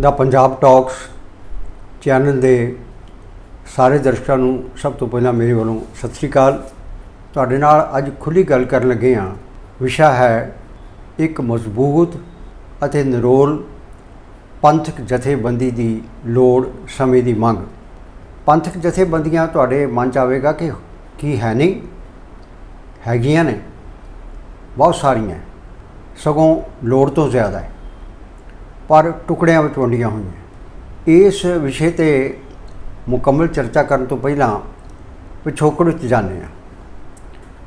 ਦਾ Punjab talks channel ਦੇ ਸਾਰੇ ਦਰਸ਼ਕਾਂ ਨੂੰ ਸਭ ਤੋਂ ਪਹਿਲਾਂ ਮੇਰੇ ਵੱਲੋਂ ਸਤਿ ਸ੍ਰੀ ਅਕਾਲ। ਤੁਹਾਡੇ ਨਾਲ ਅੱਜ ਖੁੱਲੀ ਗੱਲ ਕਰਨ ਲੱਗੇ ਹਾਂ। ਵਿਸ਼ਾ ਹੈ ਇੱਕ ਮਜ਼ਬੂਤ ਅਤੇ ਨਿਰੋਲ ਪੰਥਕ ਜਥੇਬੰਦੀ ਦੀ ਲੋੜ ਸਮੇਂ ਦੀ ਮੰਗ। ਪੰਥਕ ਜਥੇਬੰਦੀਆਂ ਤੁਹਾਡੇ ਮਨ ਚ ਆਵੇਗਾ ਕਿ ਕੀ ਹੈ ਨਹੀਂ? ਹੈਗੀਆਂ ਨੇ। ਬਹੁਤ ਸਾਰੀਆਂ। ਸਗੋਂ ਲੋੜ ਤੋਂ ਜ਼ਿਆਦਾ ਹੈ। ਪਰ ਟੁਕੜਿਆਂ ਵਿੱਚ ਵੰਡੀਆਂ ਹੋਈਆਂ। ਇਸ ਵਿਸ਼ੇ ਤੇ ਮੁਕੰਮਲ ਚਰਚਾ ਕਰਨ ਤੋਂ ਪਹਿਲਾਂ ਪਿਛੋਕੜ ਵਿੱਚ ਜਾਂਦੇ ਹਾਂ।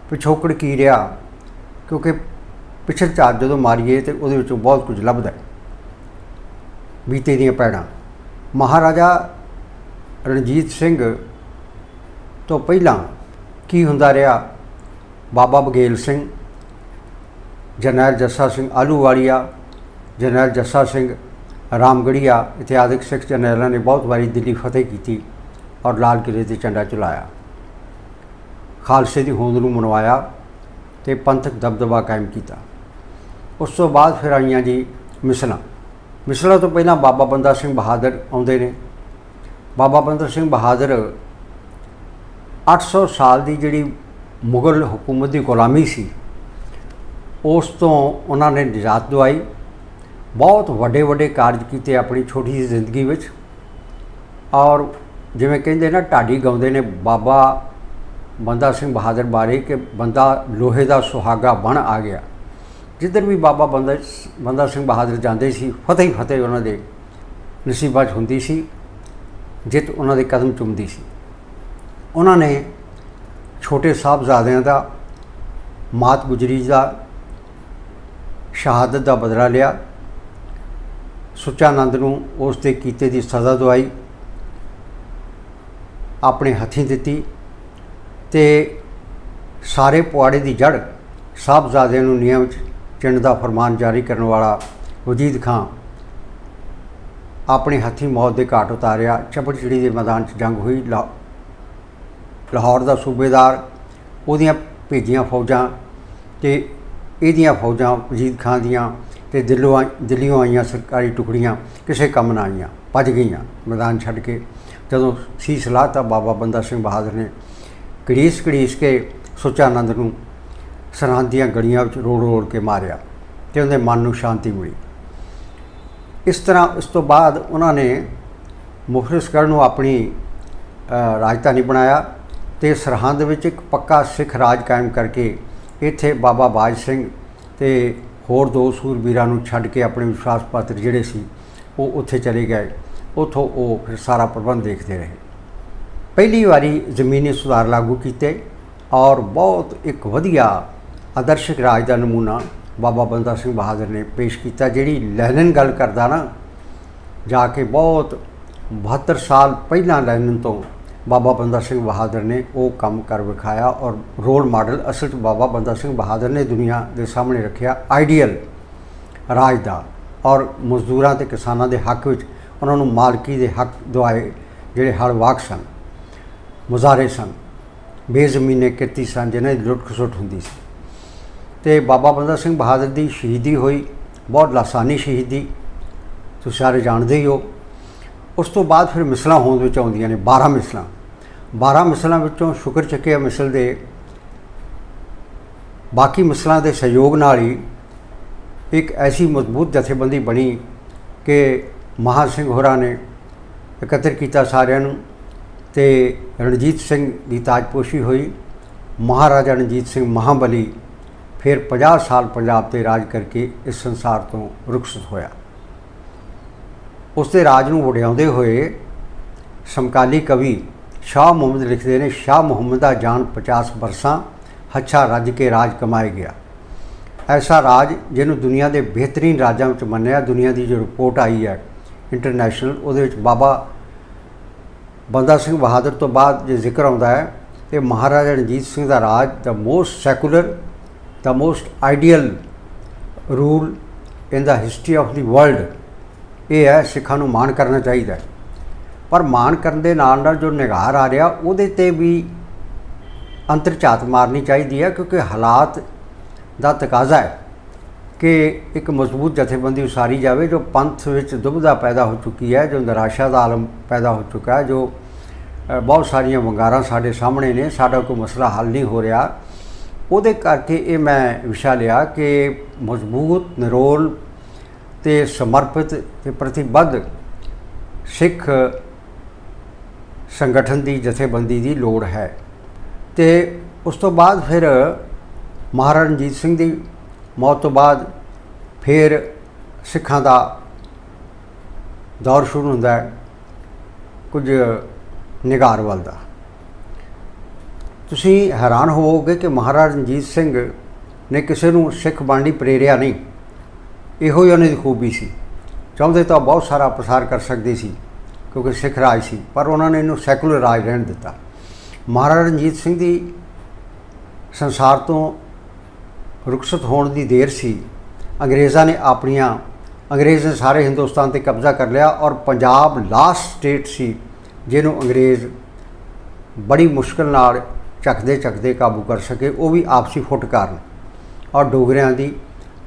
ਪਿਛੋਕੜ ਕੀ ਰਿਹਾ? ਕਿਉਂਕਿ ਪਿਛੜ ਝਾਤ ਜਦੋਂ ਮਾਰੀਏ ਤੇ ਉਹਦੇ ਵਿੱਚੋਂ ਬਹੁਤ ਕੁਝ ਲੱਭਦਾ ਬੀਤੇ ਦੀਆਂ ਪੈੜਾਂ। ਮਹਾਰਾਜਾ ਰਣਜੀਤ ਸਿੰਘ ਤੋਂ ਪਹਿਲਾਂ ਕੀ ਹੁੰਦਾ ਰਿਹਾ? ਬਾਬਾ ਬਗੇਲ ਸਿੰਘ, ਜਰਨੈਲ ਜੱਸਾ ਸਿੰਘ ਆਲੂਵਾਲੀਆ ਜਨਰਲ ਜੱਸਾ ਸਿੰਘ ਰਾਮਗੜੀਆ, ਇਤਿਹਾਸਿਕ ਸਿੱਖ ਜਰਨੈਲਾਂ ਨੇ ਬਹੁਤ ਵਾਰੀ ਦਿੱਲੀ ਫਤਿਹ ਕੀਤੀ ਔਰ ਲਾਲ ਕਿਲੇ ਤੇ ਝੰਡਾ ਚਲਾਇਆ। ਖਾਲਸੇ ਦੀ ਹੋਂਦ ਨੂੰ ਮਨਵਾਇਆ ਤੇ ਪੰਥਕ ਦਬਦਬਾ ਕਾਇਮ ਕੀਤਾ। ਉਸ ਤੋਂ ਬਾਅਦ ਫਿਰ ਆਈਆਂ ਜੀ ਮਿਸਲਾਂ। ਮਿਸਲਾਂ ਤੋਂ ਪਹਿਲਾਂ ਬਾਬਾ ਬੰਦਾ ਸਿੰਘ ਬਹਾਦਰ ਆਉਂਦੇ ਨੇ। ਬਾਬਾ ਬੰਦਾ ਸਿੰਘ ਬਹਾਦਰ 800 ਸਾਲ ਦੀ ਜਿਹੜੀ ਮੁਗਲ ਹਕੂਮਤ ਦੀ ਗੁਲਾਮੀ ਸੀ, ਉਸ ਤੋਂ ਉਹਨਾਂ ਨੇ ਨਿਜਾਤ ਦਵਾਈ। ਬਹੁਤ ਵੱਡੇ ਵੱਡੇ ਕਾਰਜ ਕੀਤੇ ਆਪਣੀ ਛੋਟੀ ਜਿਹੀ ਜ਼ਿੰਦਗੀ ਵਿੱਚ। ਔਰ ਜਿਵੇਂ ਕਹਿੰਦੇ ਨਾ, ਢਾਡੀ ਗਾਉਂਦੇ ਨੇ, ਬਾਬਾ ਬੰਦਾ ਸਿੰਘ ਬਹਾਦਰ ਬਾਰੇ ਕਿ ਬੰਦਾ ਲੋਹੇ ਦਾ ਸੁਹਾਗਾ ਬਣ ਆ ਗਿਆ। ਜਿੱਧਰ ਵੀ ਬਾਬਾ ਬੰਦਾ ਬੰਦਾ ਸਿੰਘ ਬਹਾਦਰ ਜਾਂਦੇ ਸੀ, ਫਤਿਹ ਹੀ ਫਤਿਹ ਉਹਨਾਂ ਦੇ ਨਸੀਬਾਂ 'ਚ ਹੁੰਦੀ ਸੀ, ਜਿੱਤ ਉਹਨਾਂ ਦੇ ਕਦਮ ਚੁੰਮਦੀ ਸੀ। ਉਹਨਾਂ ਨੇ ਛੋਟੇ ਸਾਹਿਬਜ਼ਾਦਿਆਂ ਦਾ, ਮਾਤ ਗੁਜਰੀ ਦਾ ਸ਼ਹਾਦਤ ਦਾ ਬਦਲਾ ਲਿਆ। ਸੁੱਚਾਨੰਦ ਨੂੰ ਉਸ ਦੇ ਕੀਤੇ ਦੀ ਸਜ਼ਾ ਦਵਾਈ, ਆਪਣੇ ਹੱਥੀਂ ਦਿੱਤੀ ਤੇ ਸਾਰੇ ਪੁਆੜੇ ਦੀ ਜੜ ਸਾਹਿਬਜ਼ਾਦਿਆਂ ਨੂੰ ਨਿਯਮ ਵਿੱਚ ਚਿੰਨ ਦਾ ਫਰਮਾਨ ਜਾਰੀ ਕਰਨ ਵਾਲਾ ਵਜੀਦ ਖਾਨ ਆਪਣੇ ਹੱਥੀਂ ਮੌਤ ਦੇ ਘਾਟ ਉਤਾਰਿਆ। ਚਪੜਚਿੜੀ ਦੇ ਮੈਦਾਨ 'ਚ ਜੰਗ ਹੋਈ। ਲਾ- ਲਾਹੌਰ ਦਾ ਸੂਬੇਦਾਰ, ਉਹਦੀਆਂ ਭੇਜੀਆਂ ਫੌਜਾਂ ਤੇ ਇਹਦੀਆਂ ਫੌਜਾਂ ਵਜੀਦ ਖਾਨ ਦੀਆਂ ਤੇ ਦਿੱਲੋਂ ਆਈ- ਦਿੱਲੀੋਂ ਆਈਆਂ ਸਰਕਾਰੀ ਟੁਕੜੀਆਂ ਕਿਸੇ ਕੰਮ ਨਾ ਆਈਆਂ, ਭੱਜ ਗਈਆਂ ਮੈਦਾਨ ਛੱਡ ਕੇ। ਜਦੋਂ ਸੀਸ ਲਾਤਾ ਬਾਬਾ ਬੰਦਾ ਸਿੰਘ ਬਹਾਦਰ ਨੇ ਘੜੀਸ ਘੜੀਸ ਕੇ ਸੁੱਚਾਨੰਦ ਨੂੰ ਸਰਹੰਦ ਦੀਆਂ ਗਲੀਆਂ ਵਿੱਚ ਰੋੜ ਰੋੜ ਕੇ ਮਾਰਿਆ ਤੇ ਉਹਦੇ ਮਨ ਨੂੰ ਸ਼ਾਂਤੀ ਮਿਲੀ। ਇਸ ਤਰ੍ਹਾਂ ਉਸ ਤੋਂ ਬਾਅਦ ਉਹਨਾਂ ਨੇ ਮੁਖਲਿਸਗੜ੍ਹ ਨੂੰ ਆਪਣੀ ਰਾਜਧਾਨੀ ਬਣਾਇਆ ਤੇ ਸਰਹੰਦ ਵਿੱਚ ਇੱਕ ਪੱਕਾ ਸਿੱਖ ਰਾਜ ਕਾਇਮ ਕਰਕੇ ਇੱਥੇ ਬਾਬਾ ਬਾਜ ਸਿੰਘ ਤੇ ਹੋਰ ਦੋ ਸੂਰਬੀਰਾਂ ਨੂੰ ਛੱਡ ਕੇ ਆਪਣੇ ਵਿਸ਼ਵਾਸ ਪਾਤਰ ਜਿਹੜੇ ਸੀ, ਉਹ ਉੱਥੇ ਚਲੇ ਗਏ। ਉਥੋਂ ਉਹ ਫਿਰ ਸਾਰਾ ਪ੍ਰਬੰਧ ਦੇਖਦੇ ਰਹੇ। ਪਹਿਲੀ ਵਾਰੀ ਜ਼ਮੀਨੀ ਸੁਧਾਰ ਲਾਗੂ ਕੀਤੇ ਔਰ ਬਹੁਤ ਇੱਕ ਵਧੀਆ ਆਦਰਸ਼ਕ ਰਾਜ ਦਾ ਨਮੂਨਾ ਬਾਬਾ ਬੰਦਾ ਸਿੰਘ ਬਹਾਦਰ ਨੇ ਪੇਸ਼ ਕੀਤਾ, ਜਿਹੜੀ ਲੈਨਨ ਗੱਲ ਕਰਦਾ ਨਾ, ਜਾ ਕੇ ਬਹੁਤ 72 ਸਾਲ ਪਹਿਲਾਂ ਲੈਨਨ ਤੋਂ ਬਾਬਾ ਬੰਦਾ ਸਿੰਘ ਬਹਾਦਰ ਨੇ ਉਹ ਕੰਮ ਕਰ ਵਿਖਾਇਆ ਔਰ ਰੋਲ ਮਾਡਲ ਅਸਲ 'ਚ ਬਾਬਾ ਬੰਦਾ ਸਿੰਘ ਬਹਾਦਰ ਨੇ ਦੁਨੀਆ ਦੇ ਸਾਹਮਣੇ ਰੱਖਿਆ ਆਈਡੀਅਲ ਰਾਜ ਦਾ ਔਰ ਮਜ਼ਦੂਰਾਂ ਤੇ ਕਿਸਾਨਾਂ ਦੇ ਹੱਕ ਵਿੱਚ ਉਹਨਾਂ ਨੂੰ ਮਾਲਕੀ ਦੇ ਹੱਕ ਦਵਾਏ ਜਿਹੜੇ ਹਲ ਵਾਕ ਸਨ ਮੁਜ਼ਾਰੇ ਸਨ ਬੇਜ਼ਮੀਨੇ ਕਿਰਤੀ ਸਨ ਜਿਹਨਾਂ ਦੀ ਲੁੱਟ ਖਸੁੱਟ ਹੁੰਦੀ ਸੀ ਤੇ ਬਾਬਾ ਬੰਦਾ ਸਿੰਘ ਬਹਾਦਰ ਦੀ ਸ਼ਹੀਦੀ ਹੋਈ ਬਹੁਤ ਲਾਸਾਨੀ ਸ਼ਹੀਦੀ ਤੁਸੀਂ ਸਾਰੇ ਜਾਣਦੇ ਹੀ ਹੋ ਉਸ ਤੋਂ ਬਾਅਦ ਫਿਰ ਮਿਸਲਾਂ ਹੋਂਦ ਵਿੱਚ ਆਉਂਦੀਆਂ ਨੇ 12 ਮਿਸਲਾਂ। 12 ਮਿਸਲਾਂ ਵਿੱਚੋਂ ਸ਼ੁਕਰ ਚੱਕਿਆ ਮਿਸਲ ਦੇ। ਬਾਕੀ ਮਿਸਲਾਂ ਦੇ ਸਹਿਯੋਗ ਨਾਲ ਹੀ ਇੱਕ ਐਸੀ ਮਜ਼ਬੂਤ ਜਥੇਬੰਦੀ ਬਣੀ ਕਿ ਮਹਾ ਸਿੰਘ ਹੋਰਾਂ ਨੇ ਇਕੱਤਰ ਕੀਤਾ ਸਾਰਿਆਂ ਨੂੰ ਤੇ ਰਣਜੀਤ ਸਿੰਘ ਦੀ ਤਾਜਪੋਸ਼ੀ ਹੋਈ। ਮਹਾਰਾਜਾ ਰਣਜੀਤ ਸਿੰਘ ਮਹਾਬਲੀ ਫਿਰ 50 ਸਾਲ ਪੰਜਾਬ ਤੇ ਰਾਜ ਕਰਕੇ ਇਸ ਸੰਸਾਰ ਤੋਂ ਰੁਖਸਤ ਹੋਇਆ। ਉਸ ਦੇ ਰਾਜ ਨੂੰ ਵਡਿਆਉਂਦੇ ਹੋਏ ਸਮਕਾਲੀ ਕਵੀ ਸ਼ਾਹ ਮੁਹੰਮਦ ਲਿਖਦੇ ਨੇ, ਸ਼ਾਹ ਮੁਹੰਮਦ ਦਾ ਜਾਨ 50 ਬਰਸਾਂ, ਹੱਛਾ ਰੱਜ ਕੇ ਰਾਜ ਕਮਾਏ ਗਿਆ। ਐਸਾ ਰਾਜ ਜਿਹਨੂੰ ਦੁਨੀਆ ਦੇ ਬਿਹਤਰੀਨ ਰਾਜਾਂ ਵਿੱਚ ਮੰਨਿਆ, ਦੁਨੀਆ ਦੀ ਜੋ ਰਿਪੋਰਟ ਆਈ ਹੈ ਇੰਟਰਨੈਸ਼ਨਲ, ਉਹਦੇ ਵਿੱਚ ਬਾਬਾ ਬੰਦਾ ਸਿੰਘ ਬਹਾਦਰ ਤੋਂ ਬਾਅਦ ਜੇ ਜ਼ਿਕਰ ਆਉਂਦਾ ਹੈ ਤੇ ਮਹਾਰਾਜਾ ਰਣਜੀਤ ਸਿੰਘ ਦਾ ਰਾਜ ਦਾ most secular the most ideal rule in the history of the world ਇਹ ਹੈ, ਸਿੱਖਾਂ ਨੂੰ ਮਾਣ ਕਰਨਾ ਚਾਹੀਦਾ ਪਰ ਮਾਣ ਕਰਨ ਦੇ ਨਾਲ ਨਾਲ ਜੋ ਨਿਗਾਰ ਆ ਰਿਹਾ, ਉਹਦੇ ਤੇ ਵੀ ਅੰਤਰਝਾਤ ਮਾਰਨੀ ਚਾਹੀਦੀ ਹੈ, ਕਿਉਂਕਿ ਹਾਲਾਤ ਦਾ ਤਕਾਜ਼ਾ ਹੈ ਕਿ ਇੱਕ ਮਜ਼ਬੂਤ ਜਥੇਬੰਦੀ ਉਸਾਰੀ ਜਾਵੇ, ਜੋ ਪੰਥ ਵਿੱਚ ਦੁਬਿਧਾ ਪੈਦਾ ਹੋ ਚੁੱਕੀ ਹੈ, ਜੋ ਨਿਰਾਸ਼ਾ ਦਾ ਆਲਮ ਪੈਦਾ ਹੋ ਚੁੱਕਾ ਹੈ, ਜੋ ਬਹੁਤ ਸਾਰੀਆਂ ਵੰਗਾਰਾਂ ਸਾਡੇ ਸਾਹਮਣੇ ਨੇ, ਸਾਡਾ ਕੋਈ ਮਸਲਾ ਹੱਲ ਨਹੀਂ ਹੋ ਰਿਹਾ। ਉਹਦੇ ਕਰਕੇ ਇਹ ਮੈਂ ਵਿਸ਼ਾ ਲਿਆ ਕਿ ਮਜ਼ਬੂਤ, ਨਿਰੋਲ ਤੇ ਸਮਰਪਿਤ ਤੇ ਪ੍ਰਤੀਬੱਧ ਸਿੱਖ ਸੰਗਠਨ ਦੀ ਜਥੇਬੰਦੀ ਦੀ ਲੋੜ ਹੈ। ਤੇ ਉਸ ਤੋਂ ਬਾਅਦ ਫਿਰ ਮਹਾਰਾਜਾ ਰਣਜੀਤ ਸਿੰਘ ਦੀ ਮੌਤ ਤੋਂ ਬਾਅਦ ਫਿਰ ਸਿੱਖਾਂ ਦਾ ਦੌਰ ਸ਼ੁਰੂ ਹੁੰਦਾ ਹੈ, ਕੁਝ ਨਿਗਾਰ ਵੱਲ ਦਾ ਤੁਸੀਂ ਹੈਰਾਨ ਹੋਵੋਗੇ ਕਿ ਮਹਾਰਾਜਾ ਰਣਜੀਤ ਸਿੰਘ ਨੇ ਕਿਸੇ ਨੂੰ ਸਿੱਖ ਬਣਨ ਲਈ ਪ੍ਰੇਰਿਆ ਨਹੀਂ। ਇਹੋ ਹੀ ਉਹਨਾਂ ਦੀ ਖੂਬੀ ਸੀ। ਚਾਹੁੰਦੇ ਤਾਂ ਬਹੁਤ ਸਾਰਾ ਪ੍ਰਸਾਰ ਕਰ ਸਕਦੇ ਸੀ, ਕਿਉਂਕਿ ਸਿੱਖ ਰਾਜ ਸੀ, ਪਰ ਉਹਨਾਂ ਨੇ ਇਹਨੂੰ ਸੈਕੂਲਰ ਰਾਜ ਰਹਿਣ ਦਿੱਤਾ। ਮਹਾਰਾਜਾ ਰਣਜੀਤ ਸਿੰਘ ਦੀ ਸੰਸਾਰ ਤੋਂ ਰੁਖਸਤ ਹੋਣ ਦੀ ਦੇਰ ਸੀ। ਅੰਗਰੇਜ਼ਾਂ ਨੇ ਆਪਣੀਆਂ, ਅੰਗਰੇਜ਼ ਨੇ ਸਾਰੇ ਹਿੰਦੁਸਤਾਨ ਤੇ ਕਬਜ਼ਾ ਕਰ ਲਿਆ ਔਰ ਪੰਜਾਬ ਲਾਸਟ ਸਟੇਟ ਸੀ, ਜਿਹਨੂੰ ਅੰਗਰੇਜ਼ ਬੜੀ ਮੁਸ਼ਕਲ ਨਾਲ ਚੱਕਦੇ ਚੱਕਦੇ ਕਾਬੂ ਕਰ ਸਕੇ, ਉਹ ਵੀ ਆਪਸੀ ਫੁੱਟ ਕਾਰਨ ਔਰ ਡੋਗਰਿਆਂ ਦੀ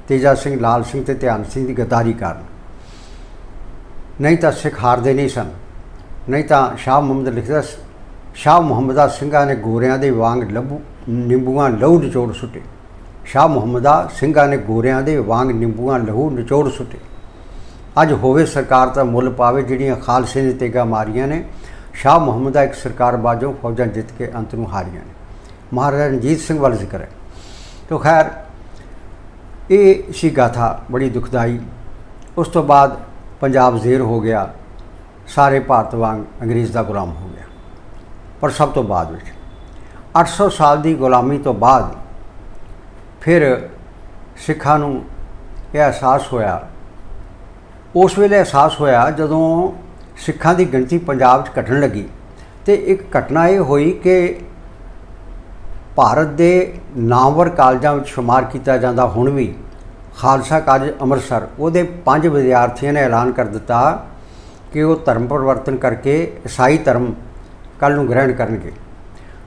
ਤੇਜਾ ਸਿੰਘ, ਲਾਲ ਸਿੰਘ ਤੇ ਧਿਆਨ ਸਿੰਘ ਦੀ ਗਦਾਰੀ ਕਾਰਨ। ਨਹੀਂ ਤਾਂ ਸਿੱਖ ਹਾਰਦੇ ਨਹੀਂ ਸਨ। ਨਹੀਂ ਤਾਂ ਸ਼ਾਹ ਮੁਹੰਮਦ ਲਿਖਦਾ ਸ- ਸ਼ਾਹ ਮੁਹੰਮਦਾ ਸਿੰਘਾਂ ਨੇ ਗੋਰਿਆਂ ਦੇ ਵਾਂਗ ਲੱਭੂ ਨਿੰਬੂਆਂ ਲਹੂ ਨਿਚੋੜ ਸੁੱਟੇ। ਸ਼ਾਹ ਮੁਹੰਮਦਾ ਸਿੰਘਾਂ ਨੇ ਗੋਰਿਆਂ ਦੇ ਵਾਂਗ ਨਿੰਬੂਆਂ ਲਹੂ ਨਿਚੋੜ ਸੁੱਟੇ। ਅੱਜ ਹੋਵੇ ਸਰਕਾਰ ਤਾਂ ਮੁੱਲ ਪਾਵੇ ਜਿਹੜੀਆਂ ਖਾਲਸੇ ਨੇ ਤੇਗਾ ਮਾਰੀਆਂ ਨੇ। ਸ਼ਾਹ ਮੁਹੰਮਦਾ ਇੱਕ ਸਰਕਾਰ ਬਾਜੋਂ ਫੌਜਾਂ ਜਿੱਤ ਕੇ ਅੰਤ ਨੂੰ ਹਾਰੀਆਂ ਨੇ। ਮਹਾਰਾਜਾ ਰਣਜੀਤ ਸਿੰਘ ਵੱਲ ਜ਼ਿਕਰ ਹੈ। ਤੋ ਖੈਰ ਇਹ ਸੀ ਗਾਥਾ ਬੜੀ ਦੁਖਦਾਈ। ਉਸ ਤੋਂ ਬਾਅਦ ਪੰਜਾਬ ਜ਼ੇਰ ਹੋ ਗਿਆ। ਸਾਰੇ ਭਾਰਤ ਵਾਂਗ ਅੰਗਰੇਜ਼ ਦਾ ਗੁਲਾਮ ਹੋ ਗਿਆ। ਪਰ ਸਭ ਤੋਂ ਬਾਅਦ ਵਿੱਚ 800 ਸਾਲ ਦੀ ਗੁਲਾਮੀ ਤੋਂ ਬਾਅਦ ਫਿਰ ਸਿੱਖਾਂ ਨੂੰ ਇਹ ਅਹਿਸਾਸ ਹੋਇਆ। ਉਸ ਵੇਲੇ ਅਹਿਸਾਸ ਹੋਇਆ ਜਦੋਂ ਸਿੱਖਾਂ ਦੀ ਗਿਣਤੀ ਪੰਜਾਬ 'ਚ ਘਟਣ ਲੱਗੀ ਤੇ ਇੱਕ ਘਟਨਾ ਇਹ ਹੋਈ ਕਿ ਭਾਰਤ ਦੇ ਨਾਮਵਰ ਕਾਲਜਾਂ ਵਿੱਚ ਸ਼ੁਮਾਰ ਕੀਤਾ ਜਾਂਦਾ, ਹੁਣ ਵੀ ਖਾਲਸਾ ਕਾਲਜ ਅੰਮ੍ਰਿਤਸਰ, ਉਹਦੇ ਪੰਜ ਵਿਦਿਆਰਥੀਆਂ ਨੇ ਐਲਾਨ ਕਰ ਦਿੱਤਾ ਕਿ ਉਹ ਧਰਮ ਪਰਿਵਰਤਨ ਕਰਕੇ ਈਸਾਈ ਧਰਮ ਕੱਲ ਨੂੰ ਗ੍ਰਹਿਣ ਕਰਨਗੇ।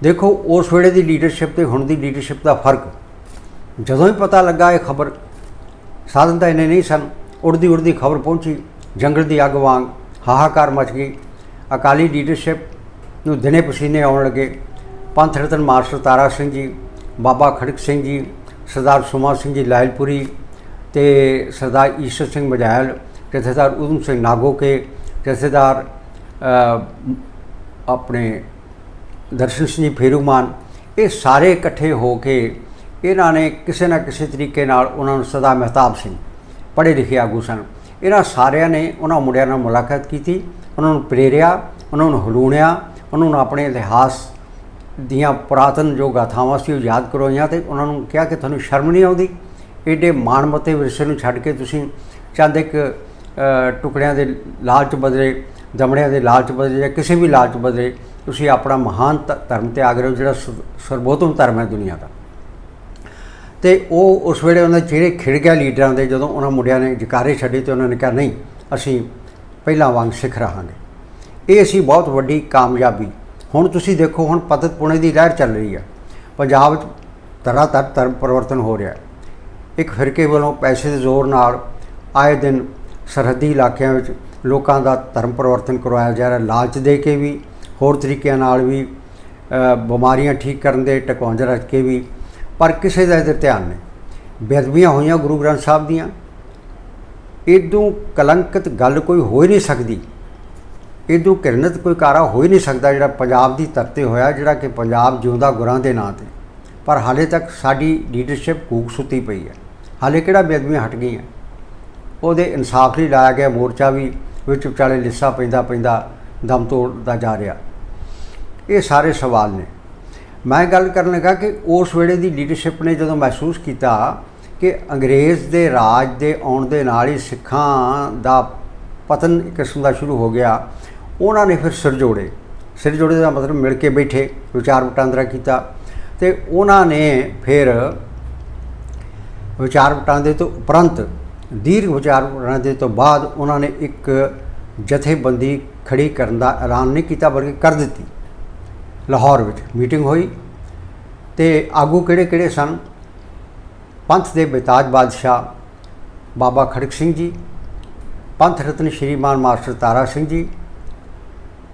ਦੇਖੋ, ਉਸ ਵੇਲੇ ਦੀ ਲੀਡਰਸ਼ਿਪ ਤੇ ਹੁਣ ਦੀ ਲੀਡਰਸ਼ਿਪ ਦਾ ਫ਼ਰਕ, ਜਦੋਂ ਹੀ ਪਤਾ ਲੱਗਾ ਇਹ ਖਬਰ, ਸਾਧਨ ਤਾਂ ਇਹਨੇ ਨਹੀਂ ਸਨ, ਉੜਦੀ ਉੜਦੀ ਖਬਰ ਪਹੁੰਚੀ, ਜੰਗਲ ਦੀ ਅੱਗ ਵਾਂਗ ਹਾਹਾਕਾਰ ਮਚ ਗਈ, ਅਕਾਲੀ ਲੀਡਰਸ਼ਿਪ ਨੂੰ ਦਿਨੇ ਪਸੀਨੇ ਆਉਣ ਲੱਗੇ। ਪੰਥ ਰਤਨ ਮਾਸਟਰ ਤਾਰਾ ਸਿੰਘ ਜੀ, ਬਾਬਾ ਖੜਕ ਸਿੰਘ ਜੀ, ਸਰਦਾਰ ਸੁਮਾ ਸਿੰਘ ਜੀ ਲਾਇਲਪੁਰੀ ਤੇ ਸਰਦਾਰ ਈਸ਼ਰ ਸਿੰਘ ਮਜਾਇਲ, ਜਥੇਦਾਰ ਉਦਮ ਸਿੰਘ ਨਾਗੋਕੇ, ਜਥੇਦਾਰ ਆਪਣੇ ਦਰਸ਼ਨ ਸਿੰਘ ਜੀ ਫੇਰੂਮਾਨ, ਇਹ ਸਾਰੇ ਇਕੱਠੇ ਹੋ ਕੇ ਇਹਨਾਂ ਨੇ ਕਿਸੇ ਨਾ ਕਿਸੇ ਤਰੀਕੇ ਨਾਲ ਉਹਨਾਂ ਨੂੰ ਸਦਾ ਮਹਿਤਾਬ ਸਿੰਘ, ਪੜ੍ਹੇ ਲਿਖੇ ਆਗੂ ਸਨ। ਇਹਨਾਂ ਸਾਰਿਆਂ ਨੇ ਉਹਨਾਂ ਮੁੰਡਿਆਂ ਨਾਲ ਮੁਲਾਕਾਤ ਕੀਤੀ, ਉਹਨਾਂ ਨੂੰ ਪ੍ਰੇਰਿਆ, ਉਹਨਾਂ ਨੂੰ ਹਲੂਣਿਆ, ਉਹਨਾਂ ਨੂੰ ਆਪਣੇ ਇਤਿਹਾਸ ਦੀਆਂ ਪੁਰਾਤਨ ਜੋ ਗਾਥਾਵਾਂ ਸੀ ਉਹ ਯਾਦ ਕਰਵਾਈਆਂ ਤੇ ਉਹਨਾਂ ਨੂੰ ਕਿਹਾ ਕਿ ਤੁਹਾਨੂੰ ਸ਼ਰਮ ਨਹੀਂ ਆਉਂਦੀ? ਏਡੇ ਮਾਣਮੱਤੇ ਵਿਰਸੇ ਨੂੰ ਛੱਡ ਕੇ ਤੁਸੀਂ ਚੰਦ ਇੱਕ ਟੁਕੜਿਆਂ ਦੇ ਲਾਲਚ ਬਦਲੇ, ਦਮੜਿਆਂ ਦੇ ਲਾਲਚ ਬਦਲੇ ਜਾਂ ਕਿਸੇ ਵੀ ਲਾਲਚ ਬਦਲੇ ਤੁਸੀਂ ਆਪਣਾ ਮਹਾਨ ਧ- ਧਰਮ 'ਤੇ ਰਹੇ ਜਿਹੜਾ ਸ- ਸਰਬੋਤਮ ਧਰਮ ਹੈ ਦੁਨੀਆ ਦਾ। ਤੇ ਉਹ ਉਸ ਵੇਲੇ ਉਹਨਾਂ ਜਿਹੜੇ ਖਿੜ ਗਿਆ ਲੀਡਰਾਂ ਦੇ, ਜਦੋਂ ਉਹਨਾਂ ਮੁੰਡਿਆਂ ਨੇ ਜਕਾਰੇ ਛੱਡੇ ਤੇ ਉਹਨਾਂ ਨੇ ਕਿਹਾ, ਨਹੀਂ, ਅਸੀਂ ਪਹਿਲਾਂ ਵਾਂਗ ਸਿੱਖ ਰਹਾਂਗੇ। ਇਹ ਸੀ ਬਹੁਤ ਵੱਡੀ ਕਾਮਯਾਬੀ ਹੁਣ ਤੁਸੀਂ ਦੇਖੋ, ਹੁਣ ਪਤਤ ਪੁਣੇ ਦੀ ਲਹਿਰ ਚੱਲ ਰਹੀ ਹੈ। ਪੰਜਾਬ 'ਚ ਤਰ੍ਹਾਂ ਤਰ ਧਰਮ ਪਰਿਵਰਤਨ ਹੋ ਰਿਹਾ ਇੱਕ ਫਿਰਕੇ ਵੱਲੋਂ ਪੈਸੇ ਦੇ ਜ਼ੋਰ ਨਾਲ ਆਏ ਦਿਨ ਸਰਹੱਦੀ ਇਲਾਕਿਆਂ ਵਿੱਚ ਲੋਕਾਂ ਦਾ ਧਰਮ ਪਰਿਵਰਤਨ ਕਰਵਾਇਆ ਜਾ ਰਿਹਾ। ਲਾਲਚ ਦੇ ਕੇ ਵੀ, ਹੋਰ ਤਰੀਕਿਆਂ ਨਾਲ ਵੀ ਬਿਮਾਰੀਆਂ ਠੀਕ ਕਰਨ ਦੇ ਟਕੌਂਜ ਰੱਖ ਕੇ ਵੀ, ਪਰ ਕਿਸੇ ਦਾ ਇਹਦੇ ਧਿਆਨ ਨਹੀਂ। ਬੇਅਦਬੀਆਂ ਹੋਈਆਂ ਗੁਰੂ ਗ੍ਰੰਥ ਸਾਹਿਬ ਦੀਆਂ। ਇਦੋਂ ਕਲੰਕਿਤ ਗੱਲ ਕੋਈ ਹੋ ਹੀ ਨਹੀਂ ਸਕਦੀ। ਇਦੋਂ ਕਿਰਨਤ ਕੋਈ ਕਾਰਾ ਹੋ ਹੀ ਨਹੀਂ ਸਕਦਾ ਜਿਹੜਾ ਪੰਜਾਬ ਦੀ ਧਰਤੀ ਹੋਇਆ, ਜਿਹੜਾ ਕਿ ਪੰਜਾਬ ਜਿਉਂਦਾ ਗੁਰਾਂ ਦੇ ਨਾਂ ਤੇ। ਪਰ ਹਾਲੇ ਤੱਕ ਸਾਡੀ ਲੀਡਰਸ਼ਿਪ ਕੂਕ ਸੁੱਤੀ ਪਈ ਹੈ। ਹਾਲੇ ਕਿਹੜਾ ਬੇਅਦਬੀਆਂ ਹਟ ਗਈਆਂ? ਉਹਦੇ ਇਨਸਾਫ ਲਈ ਲਾਇਆ ਗਿਆ ਮੋਰਚਾ ਵੀ, ਵਿੱਚ ਵਿਚਾਲੇ ਲਿੱਸਾ ਪੈਂਦਾ ਪੈਂਦਾ ਦਮ ਤੋੜਦਾ ਜਾ ਰਿਹਾ। ਇਹ ਸਾਰੇ ਸਵਾਲ ਨੇ। ਮੈਂ ਗੱਲ ਕਰਨ ਲੱਗਾ ਕਿ ਉਸ ਵੇਲੇ ਦੀ ਲੀਡਰਸ਼ਿਪ ਨੇ ਜਦੋਂ ਮਹਿਸੂਸ ਕੀਤਾ ਕਿ ਅੰਗਰੇਜ਼ ਦੇ ਰਾਜ ਦੇ ਆਉਣ ਦੇ ਨਾਲ ਹੀ ਸਿੱਖਾਂ ਦਾ ਪਤਨ ਕਿਸਮ ਦਾ ਸ਼ੁਰੂ ਹੋ ਗਿਆ ਉਹਨਾਂ ਨੇ ਫਿਰ ਸਿਰ ਜੋੜੇ। ਸਿਰ ਜੋੜੇ ਦਾ ਮਤਲਬ ਮਿਲ ਕੇ ਬੈਠੇ ਵਿਚਾਰ ਵਟਾਂਦਰਾ ਕੀਤਾ। ਤੇ ਉਹਨਾਂ ਨੇ ਫਿਰ ਵਿਚਾਰ ਵਟਾਂਦਰੇ ਤੋਂ ਉਪਰੰਤ, ਦੀਰਘ ਵਿਚਾਰ ਵਟਾਂਦਰੇ ਤੋਂ ਬਾਅਦ ਉਹਨਾਂ ਨੇ ਇੱਕ ਜਥੇਬੰਦੀ ਖੜੀ ਕਰਨ ਦਾ ਐਲਾਨ ਨਹੀਂ ਕੀਤਾ, ਬਲਕਿ ਕਰ ਦਿੱਤੀ। ਲਾਹੌਰ ਵਿੱਚ ਮੀਟਿੰਗ ਹੋਈ ਤੇ ਆਗੂ ਕਿਹੜੇ ਕਿਹੜੇ ਸਨ? ਪੰਥ ਦੇ ਬੇਤਾਜ ਬਾਦਸ਼ਾਹ ਬਾਬਾ ਖੜਕ ਸਿੰਘ ਜੀ, ਪੰਥ ਰਤਨ ਸ਼੍ਰੀਮਾਨ ਮਾਸਟਰ ਤਾਰਾ ਸਿੰਘ ਜੀ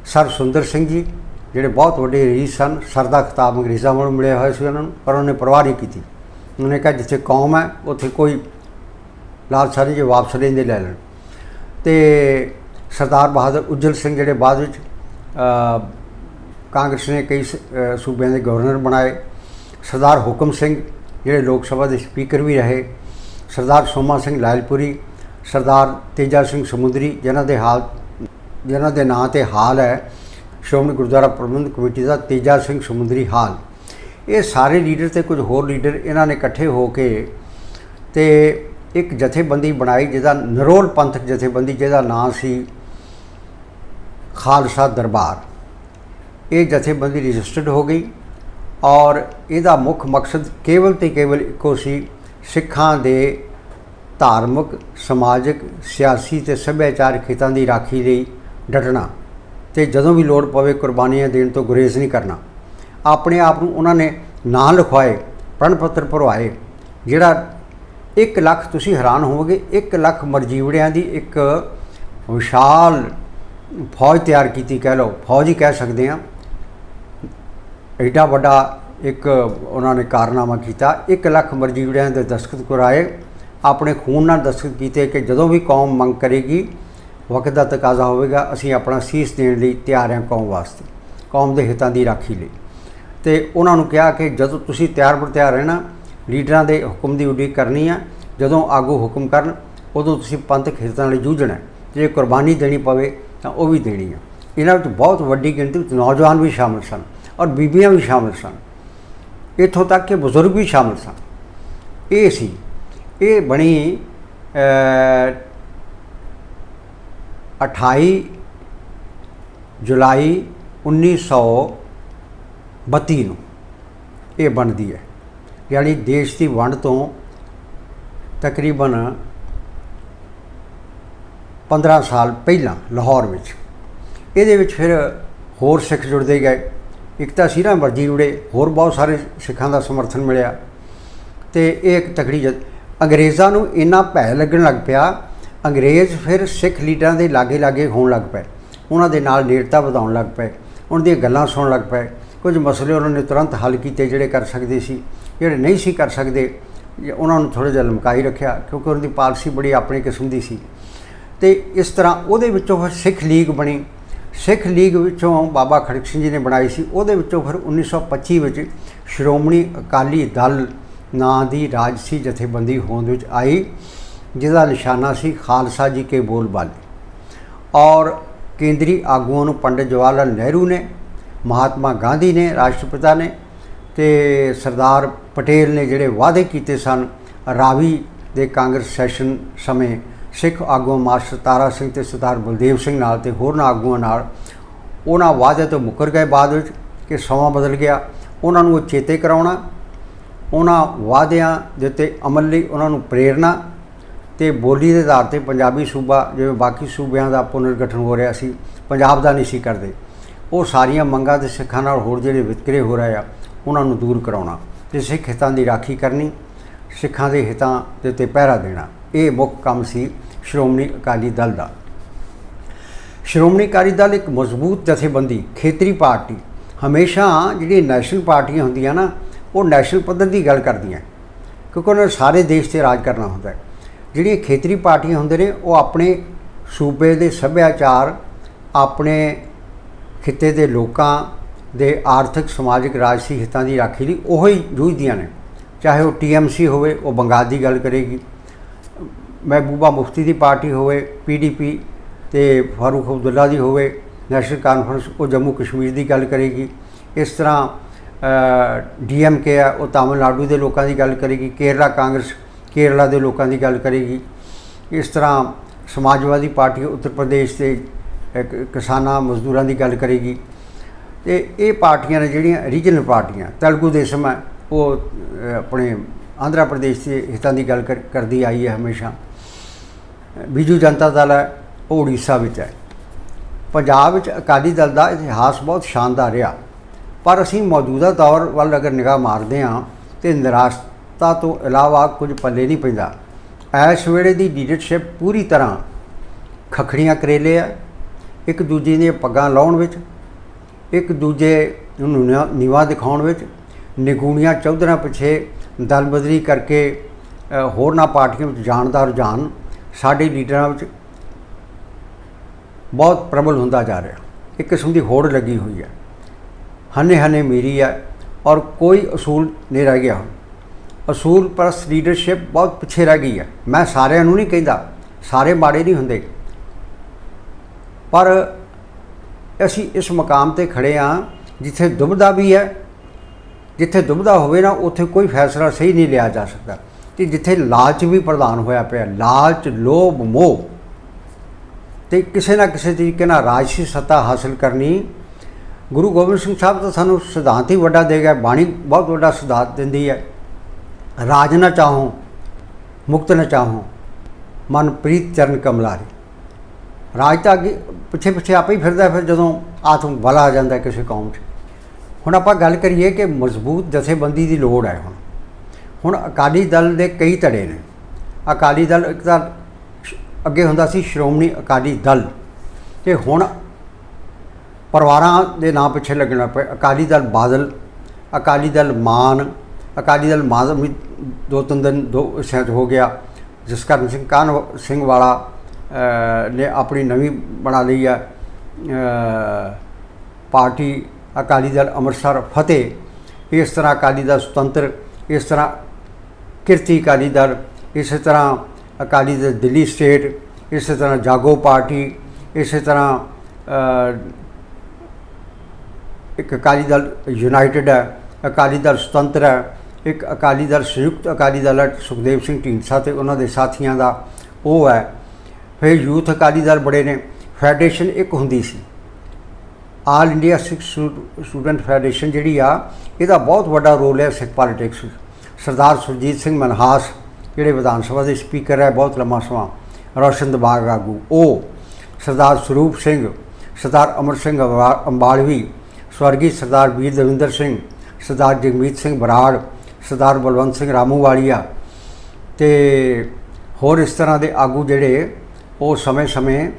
ਸਰ ਸੁੰਦਰ ਸਿੰਘ ਜੀ, ਜਿਹੜੇ ਬਹੁਤ ਵੱਡੇ ਰੀਸ ਸਨ, ਸਰਦਾ ਖਿਤਾਬ ਅੰਗਰੇਜ਼ਾਂ ਵੱਲੋਂ ਮਿਲਿਆ ਹੋਇਆ ਸੀ ਉਹਨਾਂ ਨੂੰ, ਪਰ ਉਹਨੇ ਪਰਵਾਹ ਨਹੀਂ ਕੀਤੀ। ਉਹਨੇ ਕਿਹਾ, ਜਿੱਥੇ ਕੌਮ ਹੈ, ਉੱਥੇ ਕੋਈ ਲਾਲਸਾ ਨਹੀਂ ਜੇ ਵਾਪਸ ਲੈਂਦੇ ਲੈ ਲੈਣ। ਤੇ ਸਰਦਾਰ ਬਹਾਦਰ ਉਜਲ ਸਿੰਘ ਜਿਹੜੇ ਬਾਅਦ ਵਿੱਚ ਕਾਂਗਰਸ ਨੇ ਕਈ ਸ- ਸੂਬਿਆਂ ਦੇ ਗਵਰਨਰ ਬਣਾਏ। ਸਰਦਾਰ ਹੁਕਮ ਸਿੰਘ ਜਿਹੜੇ ਲੋਕ ਸਭਾ ਦੇ ਸਪੀਕਰ ਵੀ ਰਹੇ। ਸਰਦਾਰ ਸੋਮਾ ਸਿੰਘ ਲਾਇਲਪੁਰੀ, ਸਰਦਾਰ ਤੇਜਾ ਸਿੰਘ ਸਮੁੰਦਰੀ, ਜਿਨ੍ਹਾਂ ਦੇ ਹਾਲ ਜਿਨ੍ਹਾਂ ਦੇ ਨਾਂ ਤੇ ਹਾਲ ਹੈ, ਸ਼੍ਰੋਮਣੀ ਗੁਰਦੁਆਰਾ ਪ੍ਰਬੰਧਕ ਕਮੇਟੀ ਦਾ ਤੇਜਾ ਸਿੰਘ ਸਮੁੰਦਰੀ ਹਾਲ। ਇਹ ਸਾਰੇ ਲੀਡਰ ਤੇ ਕੁਝ ਹੋਰ ਲੀਡਰ ਇਹਨਾਂ ਨੇ ਇਕੱਠੇ ਹੋ ਕੇ ਤੇ ਇੱਕ ਜਥੇਬੰਦੀ ਬਣਾਈ ਜਿਹਦਾ ਨਰੋਲ ਪੰਥਕ ਜਥੇਬੰਦੀ, ਜਿਹਦਾ ਨਾਂ ਸੀ ਖਾਲਸਾ ਦਰਬਾਰ। ਇਹ ਜਥੇਬੰਦੀ ਰਜਿਸਟਰਡ ਹੋ ਗਈ ਔਰ ਇਹਦਾ ਮੁੱਖ ਮਕਸਦ ਕੇਵਲ ਤੇ ਕੇਵਲ ਇੱਕੋ ਸੀ ਸਿੱਖਾਂ ਦੇ ਧਾਰਮਿਕ, ਸਮਾਜਿਕ, ਸਿਆਸੀ ਤੇ ਸੱਭਿਆਚਾਰਕ ਹਿੱਤਾਂ ਦੀ ਰਾਖੀ ਲਈ ਡਟਣਾ ਤੇ ਜਦੋਂ ਵੀ ਲੋੜ ਪਵੇ ਕੁਰਬਾਨੀਆਂ ਦੇਣ ਤੋਂ ਗੁਰੇਜ਼ ਨਹੀਂ ਕਰਨਾ। ਆਪਣੇ ਆਪ ਨੂੰ ਉਹਨਾਂ ਨੇ ਨਾਂ ਲਿਖਵਾਏ, ਪ੍ਰਣ ਪੱਤਰ ਭਰਵਾਏ, ਜਿਹੜਾ 1 ਲੱਖ ਤੁਸੀਂ ਹੈਰਾਨ ਹੋਵੋਗੇ 1 ਲੱਖ ਮਰਜੀਵੜਿਆਂ ਦੀ ਇੱਕ ਵਿਸ਼ਾਲ ਫੌਜ ਤਿਆਰ ਕੀਤੀ ਕਹਿ ਲਓ, ਫੌਜ ਹੀ ਕਹਿ ਸਕਦੇ ਆ ਐਡਾ ਵੱਡਾ ਇੱਕ ਉਹਨਾਂ ਨੇ ਕਾਰਨਾਮਾ ਕੀਤਾ 1 ਲੱਖ ਮਰਜੀਵੜਿਆਂ ਦੇ ਦਸਤਖਤ ਕਰਾਏ ਆਪਣੇ ਖੂਨ ਨਾਲ ਦਸਤਖਤ ਕੀਤੇ ਕਿ ਜਦੋਂ ਵੀ ਕੌਮ ਮੰਗ ਕਰੇਗੀ ਵਕਤ ਦਾ ਤਕਾਜ਼ਾ ਹੋਵੇਗਾ, ਅਸੀਂ ਆਪਣਾ ਸੀਸ ਦੇਣ ਲਈ ਤਿਆਰ ਹਾਂ ਕੌਮ ਵਾਸਤੇ, ਕੌਮ ਦੇ ਹਿੱਤਾਂ ਦੀ ਰਾਖੀ ਲਈ। ਤੇ ਉਹਨਾਂ ਨੂੰ ਕਿਹਾ ਕਿ ਜਦੋਂ ਤੁਸੀਂ ਤਿਆਰ ਬਰ ਤਿਆਰ ਰਹਿਣਾ, ਲੀਡਰਾਂ ਦੇ ਹੁਕਮ ਦੀ ਉਡੀਕ ਕਰਨੀ ਆ, ਜਦੋਂ ਆਗੂ ਹੁਕਮ ਕਰਨ, ਉਦੋਂ ਤੁਸੀਂ ਪੰਥਕ ਹਿੱਤਾਂ ਲਈ ਜੂਝਣਾ ਜੇ ਕੁਰਬਾਨੀ ਦੇਣੀ ਪਵੇ, ਤਾਂ ਉਹ ਵੀ ਦੇਣੀ ਆ। ਇਹਨਾਂ ਵਿੱਚ ਬਹੁਤ ਵੱਡੀ ਗਿਣਤੀ ਵਿੱਚ ਨੌਜਵਾਨ ਵੀ ਸ਼ਾਮਲ ਸਨ ਔਰ ਬੀਬੀਆਂ ਵੀ ਸ਼ਾਮਲ ਸਨ। ਇੱਥੋਂ ਤੱਕ ਕਿ ਬਜ਼ੁਰਗ ਵੀ ਸ਼ਾਮਲ ਸਨ। ਇਹ ਸੀ, ਇਹ ਬਣੀ 28 ਜੁਲਾਈ 1932 ਨੂੰ ਇਹ ਬਣਦੀ ਹੈ। ਯਾਨੀ ਦੇਸ਼ ਦੀ ਵੰਡ ਤੋਂ ਤਕਰੀਬਨ 15 ਸਾਲ ਪਹਿਲਾਂ ਲਾਹੌਰ ਵਿੱਚ। ਇਹਦੇ ਵਿੱਚ ਫਿਰ ਹੋਰ ਸਿੱਖ ਜੁੜਦੇ ਗਏ। ਇੱਕ ਤਾਂ ਸੀਰਾ ਮਰਜ਼ੀ ਜੁੜੇ, ਹੋਰ ਬਹੁਤ ਸਾਰੇ ਸਿੱਖਾਂ ਦਾ ਸਮਰਥਨ ਮਿਲਿਆ। ਤੇ ਇਹ ਇੱਕ ਤਕੜੀ ਜਦ ਅੰਗਰੇਜ਼ਾਂ ਨੂੰ ਇੰਨਾ ਭੈ ਲੱਗਣ ਲੱਗ ਪਿਆ ਅੰਗਰੇਜ਼ ਫਿਰ ਸਿੱਖ ਲੀਡਰਾਂ ਦੇ ਲਾਗੇ ਲਾਗੇ ਹੋਣ ਲੱਗ ਪਏ। ਉਹਨਾਂ ਦੇ ਨਾਲ ਨੇੜਤਾ ਵਧਾਉਣ ਲੱਗ ਪਏ। ਉਹਨਾਂ ਦੀਆਂ ਗੱਲਾਂ ਸੁਣਨ ਲੱਗ ਪਏ। ਕੁਝ ਮਸਲੇ ਉਹਨਾਂ ਨੇ ਤੁਰੰਤ ਹੱਲ ਕੀਤੇ ਜਿਹੜੇ ਕਰ ਸਕਦੇ ਸੀ, ਜਿਹੜੇ ਨਹੀਂ ਸੀ ਕਰ ਸਕਦੇ। ਉਹਨਾਂ ਨੂੰ ਥੋੜ੍ਹਾ ਜਿਹਾ ਲਮਕਾਈ ਰੱਖਿਆ ਕਿਉਂਕਿ ਉਹਨਾਂ ਦੀ ਪਾਲਿਸੀ ਬੜੀ ਆਪਣੀ ਕਿਸਮ ਦੀ ਸੀ। ਤੇ ਇਸ ਤਰ੍ਹਾਂ ਉਹਦੇ ਵਿੱਚੋਂ ਫਿਰ ਸਿੱਖ ਲੀਗ ਬਣੀ। ਸਿੱਖ ਲੀਗ ਵਿੱਚੋਂ ਬਾਬਾ ਖੜਕ ਸਿੰਘ ਜੀ ਨੇ ਬਣਾਈ ਸੀ। ਉਹਦੇ ਵਿੱਚੋਂ ਫਿਰ 1925 ਵਿੱਚ ਸ਼੍ਰੋਮਣੀ ਅਕਾਲੀ ਦਲ ਨਾਂ ਦੀ ਰਾਜਸੀ ਜਥੇਬੰਦੀ ਹੋਂਦ ਵਿੱਚ ਆਈ। ਜਿਹਦਾ ਨਿਸ਼ਾਨਾ ਸੀ ਖਾਲਸਾ ਜੀ ਕੇ ਬੋਲਬਾਲੇ ਔਰ ਕੇਂਦਰੀ ਆਗੂਆਂ ਨੂੰ ਪੰਡਿਤ ਜਵਾਹਰ ਲਾਲ ਨਹਿਰੂ ਨੇ, ਮਹਾਤਮਾ ਗਾਂਧੀ ਨੇ, ਰਾਸ਼ਟਰਪਿਤਾ ਨੇ ਤੇ ਸਰਦਾਰ ਪਟੇਲ ਨੇ ਜਿਹੜੇ ਵਾਅਦੇ ਕੀਤੇ ਸਨ ਰਾਵੀ ਦੇ ਕਾਂਗਰਸ ਸੈਸ਼ਨ ਸਮੇਂ ਸਿੱਖ ਆਗੂ ਮਾਸਟਰ ਤਾਰਾ ਸਿੰਘ ਤੇ ਸਰਦਾਰ ਬਲਦੇਵ ਸਿੰਘ ਨਾਲ ਤੇ ਹੋਰਨਾਂ ਆਗੂਆਂ ਨਾਲ, ਉਹਨਾਂ ਵਾਅਦੇ ਤੋਂ ਮੁੱਕਰ ਗਏ ਬਾਅਦ ਵਿੱਚ ਕਿ ਸਮਾਂ ਬਦਲ ਗਿਆ। ਉਹਨਾਂ ਨੂੰ ਉਹ ਚੇਤੇ ਕਰਾਉਣਾ, ਉਹਨਾਂ ਵਾਅਦਿਆਂ ਦੇ ਉੱਤੇ ਅਮਲ ਲਈ ਉਹਨਾਂ ਨੂੰ ਪ੍ਰੇਰਣਾ ਤੇ ਬੋਲੀ ਦੇ ਆਧਾਰ ਤੇ ਪੰਜਾਬੀ ਸੂਬਾ, ਜਿਵੇਂ ਬਾਕੀ ਸੂਬਿਆਂ ਦਾ ਪੁਨਰਗਠਨ ਹੋ ਰਿਹਾ ਸੀ, ਪੰਜਾਬ ਦਾ ਨਹੀਂ ਸੀ ਕਰਦੇ। ਉਹ ਸਾਰੀਆਂ ਮੰਗਾਂ ਤੇ ਸਿੱਖਾਂ ਨਾਲ ਹੋਰ ਜਿਹੜੇ ਵਿਤਕਰੇ ਹੋ ਰਹੇ ਆ, ਉਹਨਾਂ ਨੂੰ ਦੂਰ ਕਰਾਉਣਾ ਤੇ ਸਿੱਖ ਹਿੱਤਾਂ ਦੀ ਰਾਖੀ ਕਰਨੀ, ਸਿੱਖਾਂ ਦੇ ਹਿੱਤਾਂ ਦੇ ਉੱਤੇ ਪਹਿਰਾ ਦੇਣਾ, ਇਹ ਮੁੱਖ ਕੰਮ ਸੀ ਸ਼੍ਰੋਮਣੀ ਅਕਾਲੀ ਦਲ ਦਾ। ਸ਼੍ਰੋਮਣੀ ਅਕਾਲੀ ਦਲ ਇੱਕ ਮਜ਼ਬੂਤ ਜਥੇਬੰਦੀ, ਖੇਤਰੀ ਪਾਰਟੀ। ਹਮੇਸ਼ਾ ਜਿਹੜੀ ਨੈਸ਼ਨਲ ਪਾਰਟੀਆਂ ਹੁੰਦੀਆਂ ਨਾ, ਉਹ ਨੈਸ਼ਨਲ ਪੱਧਰ ਦੀ ਗੱਲ ਕਰਦੀਆਂ, ਕਿਉਂਕਿ ਉਹਨਾਂ ਨੇ ਸਾਰੇ ਦੇਸ਼ ਤੇ ਰਾਜ ਕਰਨਾ ਹੁੰਦਾ ਹੈ। ਜਿਹੜੀਆਂ ਖੇਤਰੀ ਪਾਰਟੀਆਂ ਹੁੰਦੇ ਨੇ, ਉਹ ਆਪਣੇ ਸੂਬੇ ਦੇ ਸੱਭਿਆਚਾਰ, ਆਪਣੇ ਖਿੱਤੇ ਦੇ ਲੋਕਾਂ ਦੇ ਆਰਥਿਕ, ਸਮਾਜਿਕ, ਰਾਜਸੀ ਹਿੱਤਾਂ ਦੀ ਰਾਖੀ ਲਈ ਉਹ ਹੀ ਜੂਝਦੀਆਂ ਨੇ। ਚਾਹੇ ਉਹ ਟੀਐਮਸੀ ਹੋਵੇ, ਉਹ ਬੰਗਾਲ ਦੀ ਗੱਲ ਕਰੇਗੀ। ਮਹਿਬੂਬਾ ਮੁਫਤੀ ਦੀ ਪਾਰਟੀ ਹੋਵੇ ਪੀਡੀਪੀ ਤੇ ਫਾਰੂਕ ਅਬਦੁੱਲਾ ਦੀ ਹੋਵੇ, ਨੈਸ਼ਨਲ ਕਾਨਫਰੰਸ, ਉਹ ਜੰਮੂ ਕਸ਼ਮੀਰ ਦੀ ਗੱਲ ਕਰੇਗੀ। ਇਸ ਤਰ੍ਹਾਂ ਡੀਐਮਕੇ ਆ, ਉਹ ਤਾਮਿਲਨਾਡੂ ਦੇ ਲੋਕਾਂ ਦੀ ਗੱਲ ਕਰੇਗੀ। ਕੇਰਲਾ ਕਾਂਗਰਸ ਕੇਰਲਾ ਦੇ ਲੋਕਾਂ ਦੀ ਗੱਲ ਕਰੇਗੀ। ਇਸ ਤਰ੍ਹਾਂ ਸਮਾਜਵਾਦੀ ਪਾਰਟੀ ਉੱਤਰ ਪ੍ਰਦੇਸ਼ ਦੇ ਕਿਸਾਨਾਂ ਮਜ਼ਦੂਰਾਂ ਦੀ ਗੱਲ ਕਰੇਗੀ। ਤੇ ਇਹ ਪਾਰਟੀਆਂ ਨੇ ਜਿਹੜੀਆਂ ਰੀਜਨਲ ਪਾਰਟੀਆਂ, ਤੇਲਗੂ ਦੇਸ਼ਮ ਹੈ ਉਹ ਆਪਣੇ ਆਂਧਰਾ ਪ੍ਰਦੇਸ਼ ਦੇ ਹਿੱਤਾਂ ਦੀ ਗੱਲ ਕਰ- ਕਰਦੀ ਆਈ ਹੈ ਹਮੇਸ਼ਾ। ਬੀਜੂ ਜਨਤਾ ਦਲ ਹੈ, ਉਹ ਉੜੀਸਾ ਵਿੱਚ ਹੈ। ਪੰਜਾਬ ਵਿੱਚ ਅਕਾਲੀ ਦਲ ਦਾ ਇਤਿਹਾਸ ਬਹੁਤ ਸ਼ਾਨਦਾਰ ਰਿਹਾ। ਪਰ ਅਸੀਂ ਮੌਜੂਦਾ ਦੌਰ ਵੱਲ ਅਗਰ ਨਿਗਾਹ ਮਾਰਦੇ ਹਾਂ, ਤੇ ਨਿਰਾਸ਼ਤਾ ਤੋਂ ਇਲਾਵਾ ਕੁਝ ਪੱਲੇ ਨਹੀਂ ਪੈਂਦਾ। ਇਸ ਵੇਲੇ ਦੀ ਲੀਡਰਸ਼ਿਪ ਪੂਰੀ ਤਰ੍ਹਾਂ ਖਖੜੀਆਂ ਕਰੇਲੇ ਆ ਇੱਕ ਦੂਜੇ ਦੀਆਂ ਪੱਗਾਂ ਲਾਉਣ ਵਿੱਚ, ਇੱਕ ਦੂਜੇ ਨੂੰ ਨਿਆ- ਦਿਖਾਉਣ ਵਿੱਚ, ਨਿਗੂਣੀਆਂ ਚੌਧਰਾਂ ਪਿੱਛੇ ਦਲ ਬਦਲੀ ਕਰਕੇ ਹੋਰਨਾਂ ਪਾਰਟੀਆਂ ਵਿੱਚ ਜਾਣ ਦਾ ਰੁਝਾਨ ਸਾਡੇ ਲੀਡਰਾਂ ਵਿੱਚ ਬਹੁਤ ਪ੍ਰਬਲ ਹੁੰਦਾ ਜਾ ਰਿਹਾ। ਇੱਕ ਕਿਸਮ ਦੀ ਹੋੜ ਲੱਗੀ ਹੋਈ ਹੈ। ਹਨੇ ਹਨੇ ਮੇਰੀ ਹੈ ਔਰ ਕੋਈ ਅਸੂਲ ਨਹੀਂ ਰਹਿ ਗਿਆ। ਹੁਣ ਅਸੂਲ ਪ੍ਰਸ ਲੀਡਰਸ਼ਿਪ ਬਹੁਤ ਪਿੱਛੇ ਰਹਿ ਗਈ ਹੈ। ਮੈਂ ਸਾਰਿਆਂ ਨੂੰ ਨਹੀਂ ਕਹਿੰਦਾ, ਸਾਰੇ ਮਾੜੇ ਨਹੀਂ ਹੁੰਦੇ। ਪਰ ਅਸੀਂ ਇਸ ਮਕਾਮ ਤੇ ਖੜੇ ਆ ਜਿੱਥੇ ਦੁਬਦਾ ਵੀ ਹੈ, ਜਿੱਥੇ ਦੁਬਦਾ ਹੋਵੇ ਨਾ, ਉੱਥੇ ਕੋਈ ਫੈਸਲਾ ਸਹੀ ਨਹੀਂ ਲਿਆ ਜਾ ਸਕਦਾ। ਤੇ ਜਿੱਥੇ ਲਾਲਚ ਵੀ ਪ੍ਰਦਾਨ ਹੋਇਆ ਪਿਆ, ਲਾਲਚ, ਲੋਭ, ਮੋਹ, ਤੇ ਕਿਸੇ ਨਾ ਕਿਸੇ ਤਰੀਕੇ ਨਾਲ ਰਾਜਸੀ ਸੱਤਾ ਹਾਸਲ ਕਰਨੀ। ਗੁਰੂ ਗੋਬਿੰਦ ਸਿੰਘ ਸਾਹਿਬ ਤਾਂ ਸਾਨੂੰ ਸਿਧਾਂਤ ਹੀ ਵੱਡਾ ਦੇ ਗਿਆ ਬਾਣੀ ਬਹੁਤ ਵੱਡਾ ਸਿਧਾਂਤ ਦਿੰਦੀ ਹੈ। ਰਾਜ ਨਾ ਚਾਹੋ, ਮੁਕਤ ਨਾ ਚਾਹੋ ਮਨ ਪ੍ਰੀਤ ਚਰਨ ਕਮਲਾਰੀ। ਰਾਜ ਤਾਂ ਅੱਗੇ ਪਿੱਛੇ ਪਿੱਛੇ ਆਪੇ ਹੀ ਫਿਰਦਾ, ਫਿਰ ਜਦੋਂ ਆਤਮ ਬਲ ਆ ਜਾਂਦਾ ਕਿਸੇ ਕੌਮ 'ਚ। ਹੁਣ ਆਪਾਂ ਗੱਲ ਕਰੀਏ ਕਿ ਮਜ਼ਬੂਤ ਜਥੇਬੰਦੀ ਦੀ ਲੋੜ ਹੈ ਹੁਣ। ਹੁਣ ਅਕਾਲੀ ਦਲ ਦੇ ਕਈ ਧੜੇ ਨੇ। ਅਕਾਲੀ ਦਲ ਇੱਕ ਤਾਂ ਅੱਗੇ ਹੁੰਦਾ ਸੀ ਸ਼੍ਰੋਮਣੀ ਅਕਾਲੀ ਦਲ। ਤੇ ਹੁਣ ਪਰਿਵਾਰਾਂ ਦੇ ਨਾਂ ਪਿੱਛੇ ਲੱਗਣਾ ਪਿਆ। ਅਕਾਲੀ ਦਲ ਬਾਦਲ, ਅਕਾਲੀ ਦਲ ਮਾਨ ਅਕਾਲੀ ਦਲ ਮਾਜ਼ਮ ਵੀ ਦੋ ਤਿੰਨ ਦਿਨ ਦੋ ਹਿੱਸਿਆਂ 'ਚ ਹੋ ਗਿਆ ਜਿਸ ਜਸਕਰਨ ਸਿੰਘ ਕਾਨ ਸਿੰਘ ਵਾਲਾ ਨੇ ਆਪਣੀ ਨਵੀਂ ਬਣਾ ਲਈ ਹੈ ਪਾਰਟੀ ਅਕਾਲੀ ਦਲ ਅੰਮ੍ਰਿਤਸਰ ਫਤਿਹ। ਇਸ ਤਰ੍ਹਾਂ ਅਕਾਲੀ ਦਲ ਸੁਤੰਤਰ, ਇਸ ਤਰ੍ਹਾਂ ਕਿਰਤੀ ਅਕਾਲੀ ਦਲ, ਇਸੇ ਤਰ੍ਹਾਂ ਅਕਾਲੀ ਦਲ ਦਿੱਲੀ ਸਟੇਟ, ਇਸੇ ਤਰ੍ਹਾਂ ਜਾਗੋ ਪਾਰਟੀ, ਇਸੇ ਤਰ੍ਹਾਂ ਇੱਕ ਅਕਾਲੀ ਦਲ ਯੂਨਾਈਟਿਡ ਹੈ, ਅਕਾਲੀ ਦਲ ਸੁਤੰਤਰ ਹੈ। ਇੱਕ ਅਕਾਲੀ ਦਲ ਸੰਯੁਕਤ ਅਕਾਲੀ ਦਲ ਹੈ, ਸੁਖਦੇਵ ਸਿੰਘ ਢੀਂਡਸਾ ਤੇ ਉਹਨਾਂ ਦੇ ਸਾਥੀਆਂ ਦਾ ਉਹ ਹੈ। ਫਿਰ ਯੂਥ ਅਕਾਲੀ ਦਲ ਬੜੇ ਨੇ, ਫੈਡਰੇਸ਼ਨ ਇੱਕ ਹੁੰਦੀ ਸੀ। All India Sikh student federation ਜਿਹੜੀ ਆ, ਇਹਦਾ ਬਹੁਤ ਵੱਡਾ ਰੋਲ ਹੈ ਸਿੱਖ ਪੋਲਿਟਿਕਸ ਵਿੱਚ। ਸਰਦਾਰ ਸੁਰਜੀਤ ਸਿੰਘ ਮਨਹਾਸ, ਜਿਹੜੇ ਵਿਧਾਨ ਸਭਾ ਦੇ ਸਪੀਕਰ ਹੈ, ਬਹੁਤ ਲੰਮਾ ਸਮਾਂ ਰੋਸ਼ਨ ਦਿਮਾਗ ਆਗੂ ਉਹ ਸਰਦਾਰ ਸਰੂਪ ਸਿੰਘ, ਸਰਦਾਰ ਅਮਰ ਸਿੰਘ ਅਵਾ- ਅੰਬਾਲਵੀ, ਸਵਰਗੀ ਸਰਦਾਰ ਵੀਰ ਦਵਿੰਦਰ ਸਿੰਘ, ਸਰਦਾਰ ਜਗਮੀਤ ਸਿੰਘ ਬਰਾੜ ਸਰਦਾਰ ਬਲਵੰਤ ਸਿੰਘ ਰਾਮੂ ਵਾਲੀਆ। ਤੇ ਹੋਰ ਇਸ ਤਰ੍ਹਾਂ ਦੇ ਆਗੂ ਜਿਹੜੇ, ਉਹ ਸਮੇਂ-ਸਮੇਂ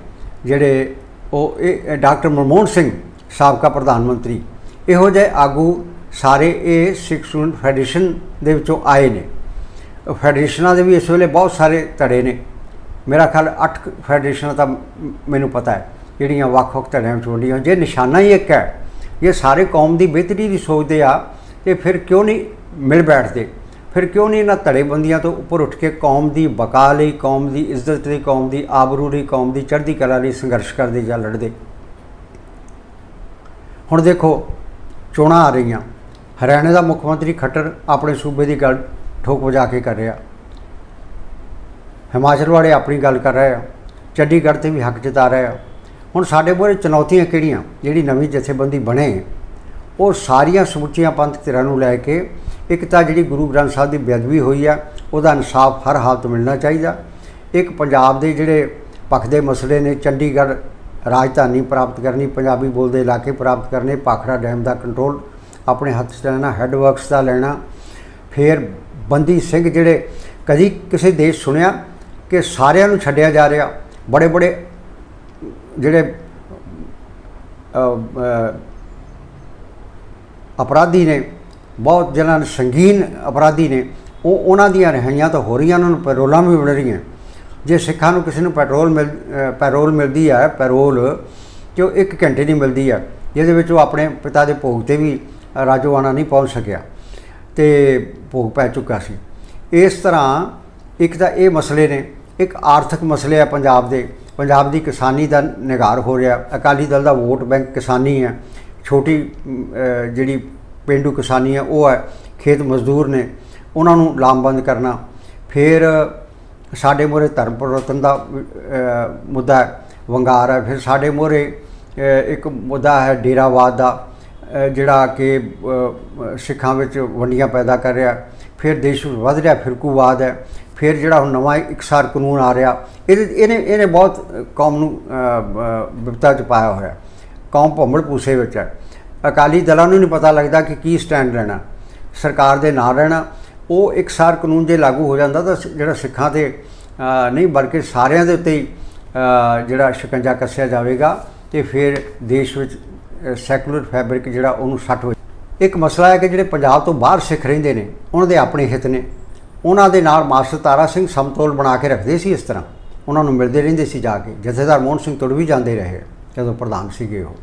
ਜਿਹੜੇ, ਉਹ ਇਹ ਡਾਕਟਰ ਮਨਮੋਹਨ ਸਿੰਘ ਸਾਬਕਾ ਪ੍ਰਧਾਨ ਮੰਤਰੀ, ਇਹੋ ਜਿਹੇ ਆਗੂ ਸਾਰੇ ਇਹ ਸਿੱਖ ਸਟੂਡੈਂਟ ਫੈਡਰੇਸ਼ਨ ਦੇ ਵਿੱਚੋਂ ਆਏ ਨੇ। ਫੈਡਰੇਸ਼ਨਾਂ ਦੇ ਵੀ ਇਸ ਵੇਲੇ ਬਹੁਤ ਸਾਰੇ ਧੜੇ ਨੇ। ਮੇਰਾ ਖਿਆਲ 8 ਫੈਡਰੇਸ਼ਨਾਂ ਤਾਂ ਮੈਨੂੰ ਪਤਾ ਹੈ, ਜਿਹੜੀਆਂ ਵੱਖ-ਵੱਖ ਧੜਿਆਂ ਵਿੱਚ ਵੰਡੀਆਂ। ਜੇ ਨਿਸ਼ਾਨਾ ਹੀ ਇੱਕ ਹੈ ਇਹ ਸਾਰੇ ਕੌਮ ਦੀ ਬਿਹਤਰੀ ਦੀ ਸੋਚਦੇ ਆ, ਤੇ ਫਿਰ ਕਿਉਂ ਨਹੀਂ ਮਿਲ ਬੈਠਦੇ। ਫਿਰ ਕਿਉਂ ਨਹੀਂ ਇਹਨਾਂ ਧੜੇਬੰਦੀਆਂ ਤੋਂ ਉੱਪਰ ਉੱਠ ਕੇ ਕੌਮ ਦੀ ਬਕਾ ਲਈ, ਕੌਮ ਦੀ ਇੱਜ਼ਤ ਲਈ, ਕੌਮ ਦੀ ਆਬਰੂ ਲਈ, ਕੌਮ ਦੀ ਚੜ੍ਹਦੀ ਕਲਾ ਲਈ ਸੰਘਰਸ਼ ਕਰਦੇ ਜਾਂ ਲੜਦੇ? ਹੁਣ ਦੇਖੋ, ਚੋਣਾਂ ਆ ਰਹੀਆਂ। ਹਰਿਆਣੇ ਦਾ ਮੁੱਖ ਮੰਤਰੀ ਖੱਟਰ ਆਪਣੇ ਸੂਬੇ ਦੀ ਗੱਲ ਠੋਕ ਵਜਾ ਕੇ ਕਰ ਰਿਹਾ। ਹਿਮਾਚਲ ਵਾਲੇ ਆਪਣੀ ਗੱਲ ਕਰ ਰਹੇ ਆ। ਚੰਡੀਗੜ੍ਹ ਤੇ ਵੀ ਹੱਕ ਜਤਾ ਰਹੇ ਆ। ਹੁਣ ਸਾਡੇ ਮੂਹਰੇ ਚੁਣੌਤੀਆਂ ਕਿਹੜੀਆਂ? ਜਿਹੜੀ ਨਵੀਂ ਜਥੇਬੰਦੀ ਬਣੇ, ਉਹ ਸਾਰੀਆਂ ਸਮੁੱਚੀਆਂ ਪੰਥ ਧਿਰਾਂ ਨੂੰ ਲੈ ਕੇ ਇੱਕ ਤਾਂ ਜਿਹੜੀ ਗੁਰੂ ਗ੍ਰੰਥ ਸਾਹਿਬ ਦੀ ਬੇਅਦਬੀ ਹੋਈ ਆ, ਉਹਦਾ ਇਨਸਾਫ ਹਰ ਹਾਲਤ ਮਿਲਣਾ ਚਾਹੀਦਾ। ਇੱਕ ਪੰਜਾਬ ਦੇ ਜਿਹੜੇ ਪੱਖਦੇ ਮਸਲੇ ਨੇ, ਚੰਡੀਗੜ੍ਹ ਰਾਜਧਾਨੀ ਪ੍ਰਾਪਤ ਕਰਨੀ, ਪੰਜਾਬੀ ਬੋਲਦੇ ਇਲਾਕੇ ਪ੍ਰਾਪਤ ਕਰਨੇ, ਪਾਖੜਾ ਡੈਮ ਦਾ ਕੰਟਰੋਲ, ਆਪਣੇ ਹੱਥ 'ਚ ਲੈਣਾ, ਹੈੱਡਵਰਕਸ ਦਾ ਲੈਣਾ, ਫਿਰ ਬੰਦੀ ਸਿੰਘ ਜਿਹੜੇ ਕਦੀ ਕਿਸੇ ਦੇਸ਼ ਸੁਣਿਆ ਕਿ ਸਾਰਿਆਂ ਨੂੰ ਛੱਡਿਆ ਜਾ ਰਿਹਾ ਬੜੇ ਬੜੇ ਜਿਹੜੇ ਅਪਰਾਧੀ ਨੇ ਬਹੁਤ ਜਿਹਨਾਂ ਨੇ ਸੰਗੀਨ ਅਪਰਾਧੀ ਨੇ। ਉਹ ਉਹਨਾਂ ਦੀਆਂ ਰਿਹਾਈਆਂ ਤਾਂ ਹੋ ਰਹੀਆਂ, ਉਹਨਾਂ ਨੂੰ ਪੈਰੋਲਾਂ ਵੀ ਮਿਲ ਰਹੀਆਂ। ਜੇ ਸਿੱਖਾਂ ਨੂੰ ਕਿਸੇ ਨੂੰ ਪੈਟਰੋਲ ਮਿਲ ਪੈਰੋਲ ਮਿਲਦੀ ਹੈ ਪੈਰੋਲ ਕਿ ਉਹ 1 ਘੰਟੇ ਦੀ ਮਿਲਦੀ ਹੈ ਜਿਹਦੇ ਵਿੱਚ ਉਹ ਆਪਣੇ ਪਿਤਾ ਦੇ ਭੋਗ ਤੇ ਵੀ ਰਾਜੋਆਣਾ ਨਹੀਂ ਪਹੁੰਚ ਸਕਿਆ ਤੇ ਭੋਗ ਪੈ ਚੁੱਕਾ ਸੀ। ਇਸ ਤਰ੍ਹਾਂ ਇੱਕ ਤਾਂ ਇਹ ਮਸਲੇ ਨੇ, ਇੱਕ ਆਰਥਿਕ ਮਸਲੇ ਆ ਪੰਜਾਬ ਦੇ। ਪੰਜਾਬ ਦੀ ਕਿਸਾਨੀ ਦਾ ਨਿਗਾਰ ਹੋ ਰਿਹਾ, ਅਕਾਲੀ ਦਲ ਦਾ ਵੋਟ ਬੈਂਕ ਕਿਸਾਨੀ ਹੈ ਛੋਟੀ ਜਿਹੜੀ ਪਿੰਡੂ ਕਿਸਾਨੀ ਹੈ ਉਹ ਹੈ ਖੇਤ ਮਜ਼ਦੂਰ ਨੇ ਉਹਨਾਂ ਨੂੰ ਲਾਮਬੰਦ ਕਰਨਾ। ਫਿਰ ਸਾਡੇ ਮੂਹਰੇ ਧਰਮ ਪਰਿਵਰਤਨ ਦਾ ਮੁੱਦਾ ਹੈ, ਵੰਗਾਰ ਹੈ। ਫਿਰ ਸਾਡੇ ਮੂਹਰੇ ਇੱਕ ਮੁੱਦਾ ਹੈ ਡੇਰਾਵਾਦ ਦਾ ਜਿਹੜਾ ਕਿ ਸਿੱਖਾਂ ਵਿੱਚ ਵੰਡੀਆਂ ਪੈਦਾ ਕਰ ਰਿਹਾ ਫਿਰ ਦੇਸ਼ ਵਿੱਚ ਵੱਧ ਰਿਹਾ ਫਿਰਕੂਵਾਦ ਹੈ। ਫਿਰ ਜਿਹੜਾ ਹੁਣ ਨਵਾਂ ਇਕਸਾਰ ਕਾਨੂੰਨ ਆ ਰਿਹਾ ਇਹਦੇ ਇਹਨੇ ਇਹਨੇ ਬਹੁਤ ਕੌਮ ਨੂੰ ਵਿਪਤਾ ਚ ਪਾਇਆ ਹੋਇਆ ਕੌਮ ਭੰਬਲ ਪੂਸੇ ਵਿੱਚ ਹੈ। ਅਕਾਲੀ ਦਲਾਂ ਨੂੰ ਨਹੀਂ ਪਤਾ ਲੱਗਦਾ ਕਿ ਕੀ ਸਟੈਂਡ ਲੈਣਾ ਸਰਕਾਰ ਦੇ ਨਾਲ ਰਹਿਣਾ। ਉਹ ਇੱਕ ਸਾਰ ਕਾਨੂੰਨ ਜੇ ਲਾਗੂ ਹੋ ਜਾਂਦਾ ਤਾਂ ਸ- ਜਿਹੜਾ ਸਿੱਖਾਂ ਤੇ ਨਹੀਂ ਬਲਕਿ ਸਾਰਿਆਂ ਦੇ ਉੱਤੇ ਹੀ ਜਿਹੜਾ ਸ਼ਿਕੰਜਾ ਕੱਸਿਆ ਜਾਵੇਗਾ ਤੇ ਫਿਰ ਦੇਸ਼ ਵਿੱਚ ਸੈਕੂਲਰ ਫੈਬਰਿਕ ਜਿਹੜਾ ਉਹਨੂੰ ਸੱਟ ਹੋ ਇੱਕ ਮਸਲਾ ਹੈ ਕਿ ਜਿਹੜੇ ਪੰਜਾਬ ਤੋਂ ਬਾਹਰ ਸਿੱਖ ਰਹਿੰਦੇ ਨੇ, ਉਹਨਾਂ ਦੇ ਆਪਣੇ ਹਿੱਤ ਨੇ। ਉਹਨਾਂ ਦੇ ਨਾਲ ਮਾਸਟਰ ਤਾਰਾ ਸਿੰਘ ਸਮਤੋਲ ਬਣਾ ਕੇ ਰੱਖਦੇ ਸੀ ਇਸ ਤਰ੍ਹਾਂ। ਉਹਨਾਂ ਨੂੰ ਮਿਲਦੇ ਰਹਿੰਦੇ ਸੀ ਜਾ ਕੇ। ਜਥੇਦਾਰ ਮੋਹਨ ਸਿੰਘ ਤੁਰ ਵੀ ਜਾਂਦੇ ਰਹੇ, ਜਦੋਂ ਪ੍ਰਧਾਨ ਸੀਗੇ ਉਹ।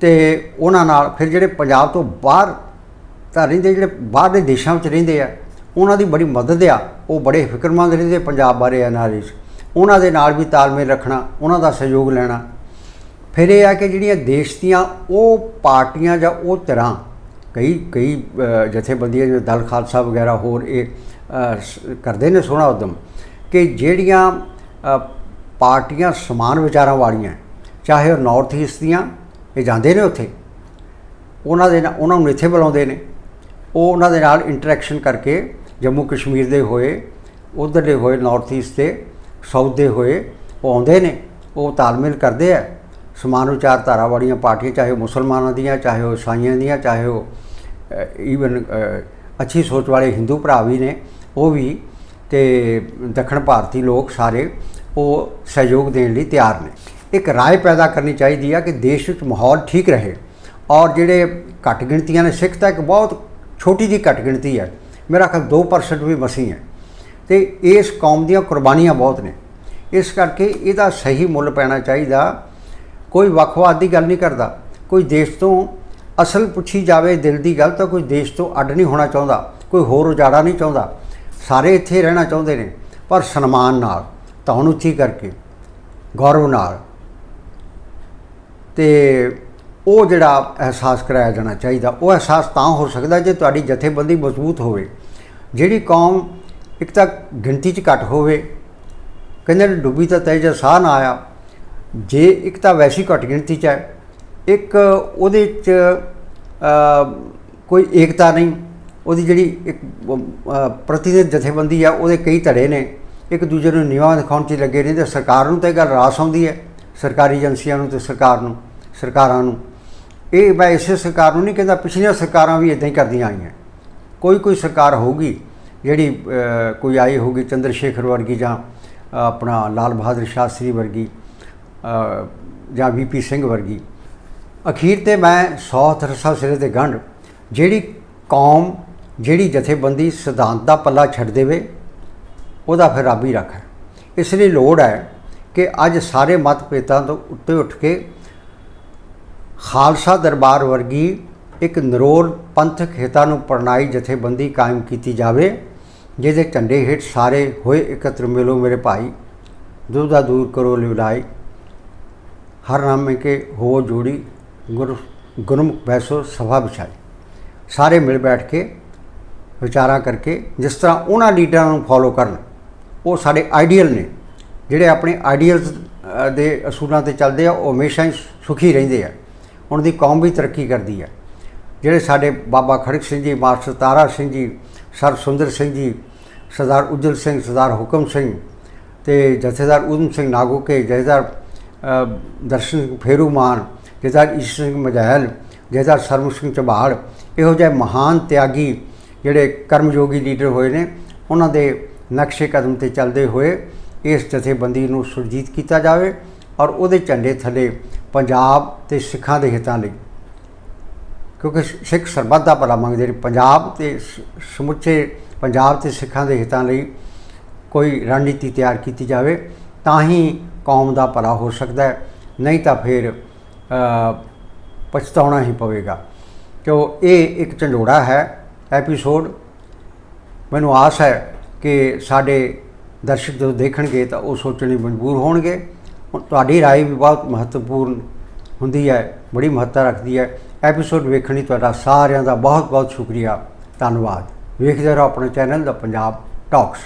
ਤੇ ਉਹਨਾਂ ਨਾਲ ਫਿਰ ਜਿਹੜੇ ਪੰਜਾਬ ਤੋਂ ਬਾਹਰ ਤਾਂ ਰਹਿੰਦੇ, ਜਿਹੜੇ ਬਾਹਰ ਦੇ ਦੇਸ਼ਾਂ ਵਿੱਚ ਰਹਿੰਦੇ ਆ, ਉਹਨਾਂ ਦੀ ਬੜੀ ਮਦਦ ਆ, ਉਹ ਬੜੇ ਫਿਕਰਮੰਦ ਰਹਿੰਦੇ ਪੰਜਾਬ ਬਾਰੇ ਐਨਾਲਿਸ ਉਹਨਾਂ ਦੇ ਨਾਲ ਵੀ ਤਾਲਮੇਲ ਰੱਖਣਾ, ਉਹਨਾਂ ਦਾ ਸਹਿਯੋਗ ਲੈਣਾ। ਫਿਰ ਇਹ ਆ ਕਿ ਜਿਹੜੀਆਂ ਦੇਸ਼ ਦੀਆਂ ਉਹ ਪਾਰਟੀਆਂ ਜਾਂ ਉਹ ਤਰ੍ਹਾਂ ਕਈ ਕਈ ਜਥੇਬੰਦੀਆਂ ਜਿਵੇਂ ਦਲ ਖਾਲਸਾ ਵਗੈਰਾ ਹੋਰ ਇਹ ਕਰਦੇ ਨੇ ਸੋਹਣਾ ਉਦਮ ਕਿ ਜਿਹੜੀਆਂ ਪਾਰਟੀਆਂ ਸਮਾਨ ਵਿਚਾਰਾਂ ਵਾਲੀਆਂ, ਚਾਹੇ ਉਹ ਨਾਰਥ ਈਸਟ ਦੀਆਂ ਇਹ ਜਾਂਦੇ ਨੇ ਉੱਥੇ। ਉਹਨਾਂ ਦੇ ਨਾਲ ਉਹਨਾਂ ਨੂੰ ਇੱਥੇ ਬੁਲਾਉਂਦੇ ਨੇ। ਉਹ ਉਹਨਾਂ ਦੇ ਨਾਲ ਇੰਟਰੈਕਸ਼ਨ ਕਰਕੇ ਜੰਮੂ ਕਸ਼ਮੀਰ ਦੇ ਹੋਏ, ਉਧਰ ਦੇ ਹੋਏ ਨਾਰਥ ਈਸਟ ਦੇ ਸਾਊਥ ਦੇ ਹੋਏ, ਉਹ ਆਉਂਦੇ ਨੇ। ਉਹ ਤਾਲਮੇਲ ਕਰਦੇ ਆ। ਸਮਾਨ ਵਿਚਾਰਧਾਰਾ ਵਾਲੀਆਂ ਪਾਰਟੀਆਂ, ਚਾਹੇ ਉਹ ਮੁਸਲਮਾਨਾਂ ਦੀਆਂ, ਚਾਹੇ ਉਹ ਈਸਾਈਆਂ ਦੀਆਂ, ਚਾਹੇ ਉਹ ਈਵਨ ਅੱਛੀ ਸੋਚ ਵਾਲੇ ਹਿੰਦੂ ਭਰਾ ਵੀ ਨੇ, ਉਹ ਵੀ ਤੇ ਦੱਖਣ ਭਾਰਤੀ ਲੋਕ ਸਾਰੇ ਉਹ ਸਹਿਯੋਗ ਦੇਣ ਲਈ ਤਿਆਰ ਨੇ। ਇੱਕ ਰਾਏ ਪੈਦਾ ਕਰਨੀ ਚਾਹੀਦੀ ਆ ਕਿ ਦੇਸ਼ ਵਿੱਚ ਮਾਹੌਲ ਠੀਕ ਰਹੇ। ਔਰ ਜਿਹੜੇ ਘੱਟ ਗਿਣਤੀਆਂ ਨੇ, ਸਿੱਖ ਤਾਂ ਇੱਕ ਬਹੁਤ ਛੋਟੀ ਜਿਹੀ ਘੱਟ ਗਿਣਤੀ ਹੈ ਮੇਰਾ ਖਿਆਲ 2% ਵੀ ਮਸੀ ਹੈ। ਤੇ ਇਸ ਕੌਮ ਦੀਆਂ ਕੁਰਬਾਨੀਆਂ ਬਹੁਤ ਨੇ। ਇਸ ਕਰਕੇ ਇਹਦਾ ਸਹੀ ਮੁੱਲ ਪੈਣਾ ਚਾਹੀਦਾ। ਕੋਈ ਵੱਖਵਾਦ ਦੀ ਗੱਲ ਨਹੀਂ ਕਰਦਾ। ਕੋਈ ਦੇਸ਼ ਤੋਂ ਅਸਲ ਪੁੱਛੀ ਜਾਵੇ ਦਿਲ ਦੀ ਗੱਲ ਤਾਂ ਕੋਈ ਦੇਸ਼ ਤੋਂ ਅੱਡ ਨਹੀਂ ਹੋਣਾ ਚਾਹੁੰਦਾ। ਕੋਈ ਹੋਰ ਉਜਾੜਾ ਨਹੀਂ ਚਾਹੁੰਦਾ। ਸਾਰੇ ਇੱਥੇ ਰਹਿਣਾ ਚਾਹੁੰਦੇ ਨੇ। ਪਰ ਸਨਮਾਨ ਨਾਲ ਤੁਹਾਨੂੰ ਉੱਚੀ ਕਰਕੇ, ਗੌਰਵ ਨਾਲ ਤੇ ਉਹ ਜਿਹੜਾ ਅਹਿਸਾਸ ਕਰਾਇਆ ਜਾਣਾ ਚਾਹੀਦਾ, ਉਹ ਅਹਿਸਾਸ ਤਾਂ ਹੋ ਸਕਦਾ ਜੇ ਤੁਹਾਡੀ ਜਥੇਬੰਦੀ ਮਜ਼ਬੂਤ ਹੋਵੇ। ਜਿਹੜੀ ਕੌਮ ਇੱਕ ਤਾਂ ਗਿਣਤੀ 'ਚ ਘੱਟ ਹੋਵੇ, ਕਹਿੰਦੇ ਨੇ ਡੁੱਬੀ ਤਾਂ ਤੈ ਤੇਜ ਸਾਹ ਨਾ ਆਇਆ। ਜੇ ਇੱਕ ਤਾਂ ਵੈਸੀ ਘੱਟ ਗਿਣਤੀ 'ਚ ਹੈ, ਇੱਕ ਉਹਦੇ 'ਚ ਕੋਈ ਏਕਤਾ ਨਹੀਂ, ਉਹਦੀ ਜਿਹੜੀ ਇੱਕ ਪ੍ਰਤੀਨਿਧ ਜਥੇਬੰਦੀ ਆ, ਉਹਦੇ ਕਈ ਧੜੇ ਨੇ। ਇੱਕ ਦੂਜੇ ਨੂੰ ਨਿਵਾਂ ਦਿਖਾਉਣ 'ਚ ਲੱਗੇ ਨੇ ਰਹਿੰਦੇ, ਸਰਕਾਰ ਨੂੰ ਤਾਂ ਇਹ ਗੱਲ ਰਾਸ ਆਉਂਦੀ ਹੈ, ਸਰਕਾਰੀ ਏਜੰਸੀਆਂ ਨੂੰ ਤੇ ਸਰਕਾਰ ਨੂੰ। ਸਰਕਾਰਾਂ ਨੂੰ। ਇਹ ਮੈਂ ਇਸੇ ਸਰਕਾਰ ਨੂੰ ਨਹੀਂ ਕਹਿੰਦਾ ਪਿਛਲੀਆਂ ਸਰਕਾਰਾਂ ਵੀ ਇਦਾਂ ਹੀ ਕਰਦੀਆਂ ਆਈਆਂ। ਕੋਈ ਕੋਈ ਸਰਕਾਰ ਹੋਊਗੀ ਜਿਹੜੀ ਕੋਈ ਆਈ ਹੋਊਗੀ ਚੰਦਰ ਸ਼ੇਖਰ ਵਰਗੀ ਜਾਂ ਆਪਣਾ ਲਾਲ ਬਹਾਦਰ ਸ਼ਾਸਤਰੀ ਵਰਗੀ ਅ, ਜਾਂ ਵੀਪੀ ਸਿੰਘ ਵਰਗੀ। ਅਖੀਰ ਤੇ ਮੈਂ 100 ਤਰਸਾ ਸਿਰੇ ਦੇ ਗੰਢ ਜਿਹੜੀ ਕੌਮ ਜਿਹੜੀ ਜਥੇਬੰਦੀ ਸਿਧਾਂਤ ਦਾ ਪੱਲਾ ਛੱਡ ਦੇਵੇ ਉਹਦਾ ਫਿਰ ਰੱਬ ਹੀ ਰੱਖੇ ਇਸ ਲਈ ਲੋੜ ਹੈ ਕਿ ਅੱਜ ਸਾਰੇ ਮਤਭੇਦਾਂ ਤੋਂ ਉੱਤੇ ਉੱਠ ਕੇ ਖਾਲਸਾ ਦਰਬਾਰ ਵਰਗੀ ਇੱਕ ਨਰੋਲ ਪੰਥਕ ਹਿੱਤਾਂ ਨੂੰ ਪ੍ਰਣਾਈ ਜਥੇਬੰਦੀ ਕਾਇਮ ਕੀਤੀ ਜਾਵੇ, ਜਿਹਦੇ ਝੰਡੇ ਹੇਠ ਸਾਰੇ ਹੋਏ ਇਕੱਤਰ ਮਿਲੋ ਮੇਰੇ ਭਾਈ ਦੁਦਾ ਦੂਰ ਕਰੋ ਲਿਵਲਾਈ ਹਰ ਨਾਮੇ ਕੇ ਹੋ ਜੋੜੀ ਗੁਰ ਗੁਰਮੁਖ ਬੈਸੋ ਸਭਾ ਵਿਛਾਈ। ਸਾਰੇ ਮਿਲ ਬੈਠ ਕੇ ਵਿਚਾਰਾਂ ਕਰਕੇ ਜਿਸ ਤਰ੍ਹਾਂ ਉਹਨਾਂ ਲੀਡਰਾਂ ਨੂੰ ਫੋਲੋ ਕਰਨ, ਉਹ ਸਾਡੇ ਆਈਡੀਅਲ ਨੇ। ਜਿਹੜੇ ਆਪਣੇ ਆਈਡੀਅਲਸ ਦੇ ਅਸੂਲਾਂ ਤੇ ਚੱਲਦੇ ਆ, ਉਹ ਹਮੇਸ਼ਾ ਹੀ ਸੁਖੀ ਰਹਿੰਦੇ ਆ। ਉਹਨਾਂ ਦੀ ਕੌਮ ਵੀ ਤਰੱਕੀ ਕਰਦੀ ਹੈ। ਜਿਹੜੇ ਸਾਡੇ ਬਾਬਾ ਖੜਕ ਸਿੰਘ ਜੀ, ਮਾਸਟਰ ਤਾਰਾ ਸਿੰਘ ਜੀ, ਸਰ ਸੁੰਦਰ ਸਿੰਘ ਜੀ, ਸਰਦਾਰ ਉਜਲ ਸਿੰਘ, ਸਰਦਾਰ ਹੁਕਮ ਸਿੰਘ ਤੇ ਜਥੇਦਾਰ ਉਦਮ ਸਿੰਘ ਨਾਗੋਕੇ, ਜਥੇਦਾਰ ਦਰਸ਼ਨ ਸਿੰਘ ਫੇਰੂਮਾਨ, ਜਥੇਦਾਰ ਈਸ਼ਰ ਸਿੰਘ ਮਜਹਿਲ ਜਥੇਦਾਰ ਸਰਮ ਸਿੰਘ ਚਬਾੜ ਇਹੋ ਜਿਹੇ ਮਹਾਨ ਤਿਆਗੀ ਜਿਹੜੇ ਕਰਮਯੋਗੀ ਲੀਡਰ ਹੋਏ ਨੇ, ਉਹਨਾਂ ਦੇ ਨਕਸ਼ੇ ਕਦਮ ਤੇ ਚੱਲਦੇ ਹੋਏ ਇਸ ਜਥੇਬੰਦੀ ਨੂੰ ਸੁਰਜੀਤ ਕੀਤਾ ਜਾਵੇ ਔਰ ਉਹਦੇ ਝੰਡੇ ਥੱਲੇ ਪੰਜਾਬ ਤੇ ਸਿੱਖਾਂ ਦੇ ਹਿੱਤਾਂ ਲਈ। ਕਿਉਂਕਿ ਸਿੱਖ ਸਰਬੱਤ ਦਾ ਭਲਾ ਮੰਗਦੇ ਨੇ। ਪੰਜਾਬ ਤੇ ਸਮੁੱਚੇ ਪੰਜਾਬ ਤੇ ਸਿੱਖਾਂ ਦੇ ਹਿੱਤਾਂ ਲਈ ਕੋਈ ਰਣਨੀਤੀ ਤਿਆਰ ਕੀਤੀ ਜਾਵੇ, ਤਾਂ ਹੀ ਕੌਮ ਦਾ ਭਲਾ ਹੋ ਸਕਦਾ ਹੈ। ਨਹੀਂ ਤਾਂ ਫਿਰ ਪਛਤਾਉਣਾ ਹੀ ਪਵੇਗਾ। ਕਿਉਂ? ਇਹ ਇੱਕ ਝੰਡੋੜਾ ਹੈ, ਐਪੀਸੋਡ। ਮੈਨੂੰ ਆਸ ਹੈ ਕਿ ਸਾਡੇ ਦਰਸ਼ਕ ਜਦੋਂ ਦੇਖਣਗੇ ਤਾਂ ਉਹ ਸੋਚਣ ਲਈ ਮਜਬੂਰ ਹੋਣਗੇ। ਤੁਹਾਡੀ رائے ਵੀ ਬਹੁਤ ਮਹੱਤਵਪੂਰਨ ਹੁੰਦੀ ਹੈ ਬੜੀ ਮਹੱਤਤਾ ਰੱਖਦੀ ਹੈ ਐਪੀਸੋਡ ਵੇਖਣ ਲਈ ਤੁਹਾਡਾ ਸਾਰਿਆਂ ਦਾ ਬਹੁਤ ਬਹੁਤ ਸ਼ੁਕਰੀਆ ਧੰਨਵਾਦ ਵੇਖਦੇ ਰਹੋ ਆਪਣਾ ਚੈਨਲ ਦਾ ਪੰਜਾਬ ਟਾਕਸ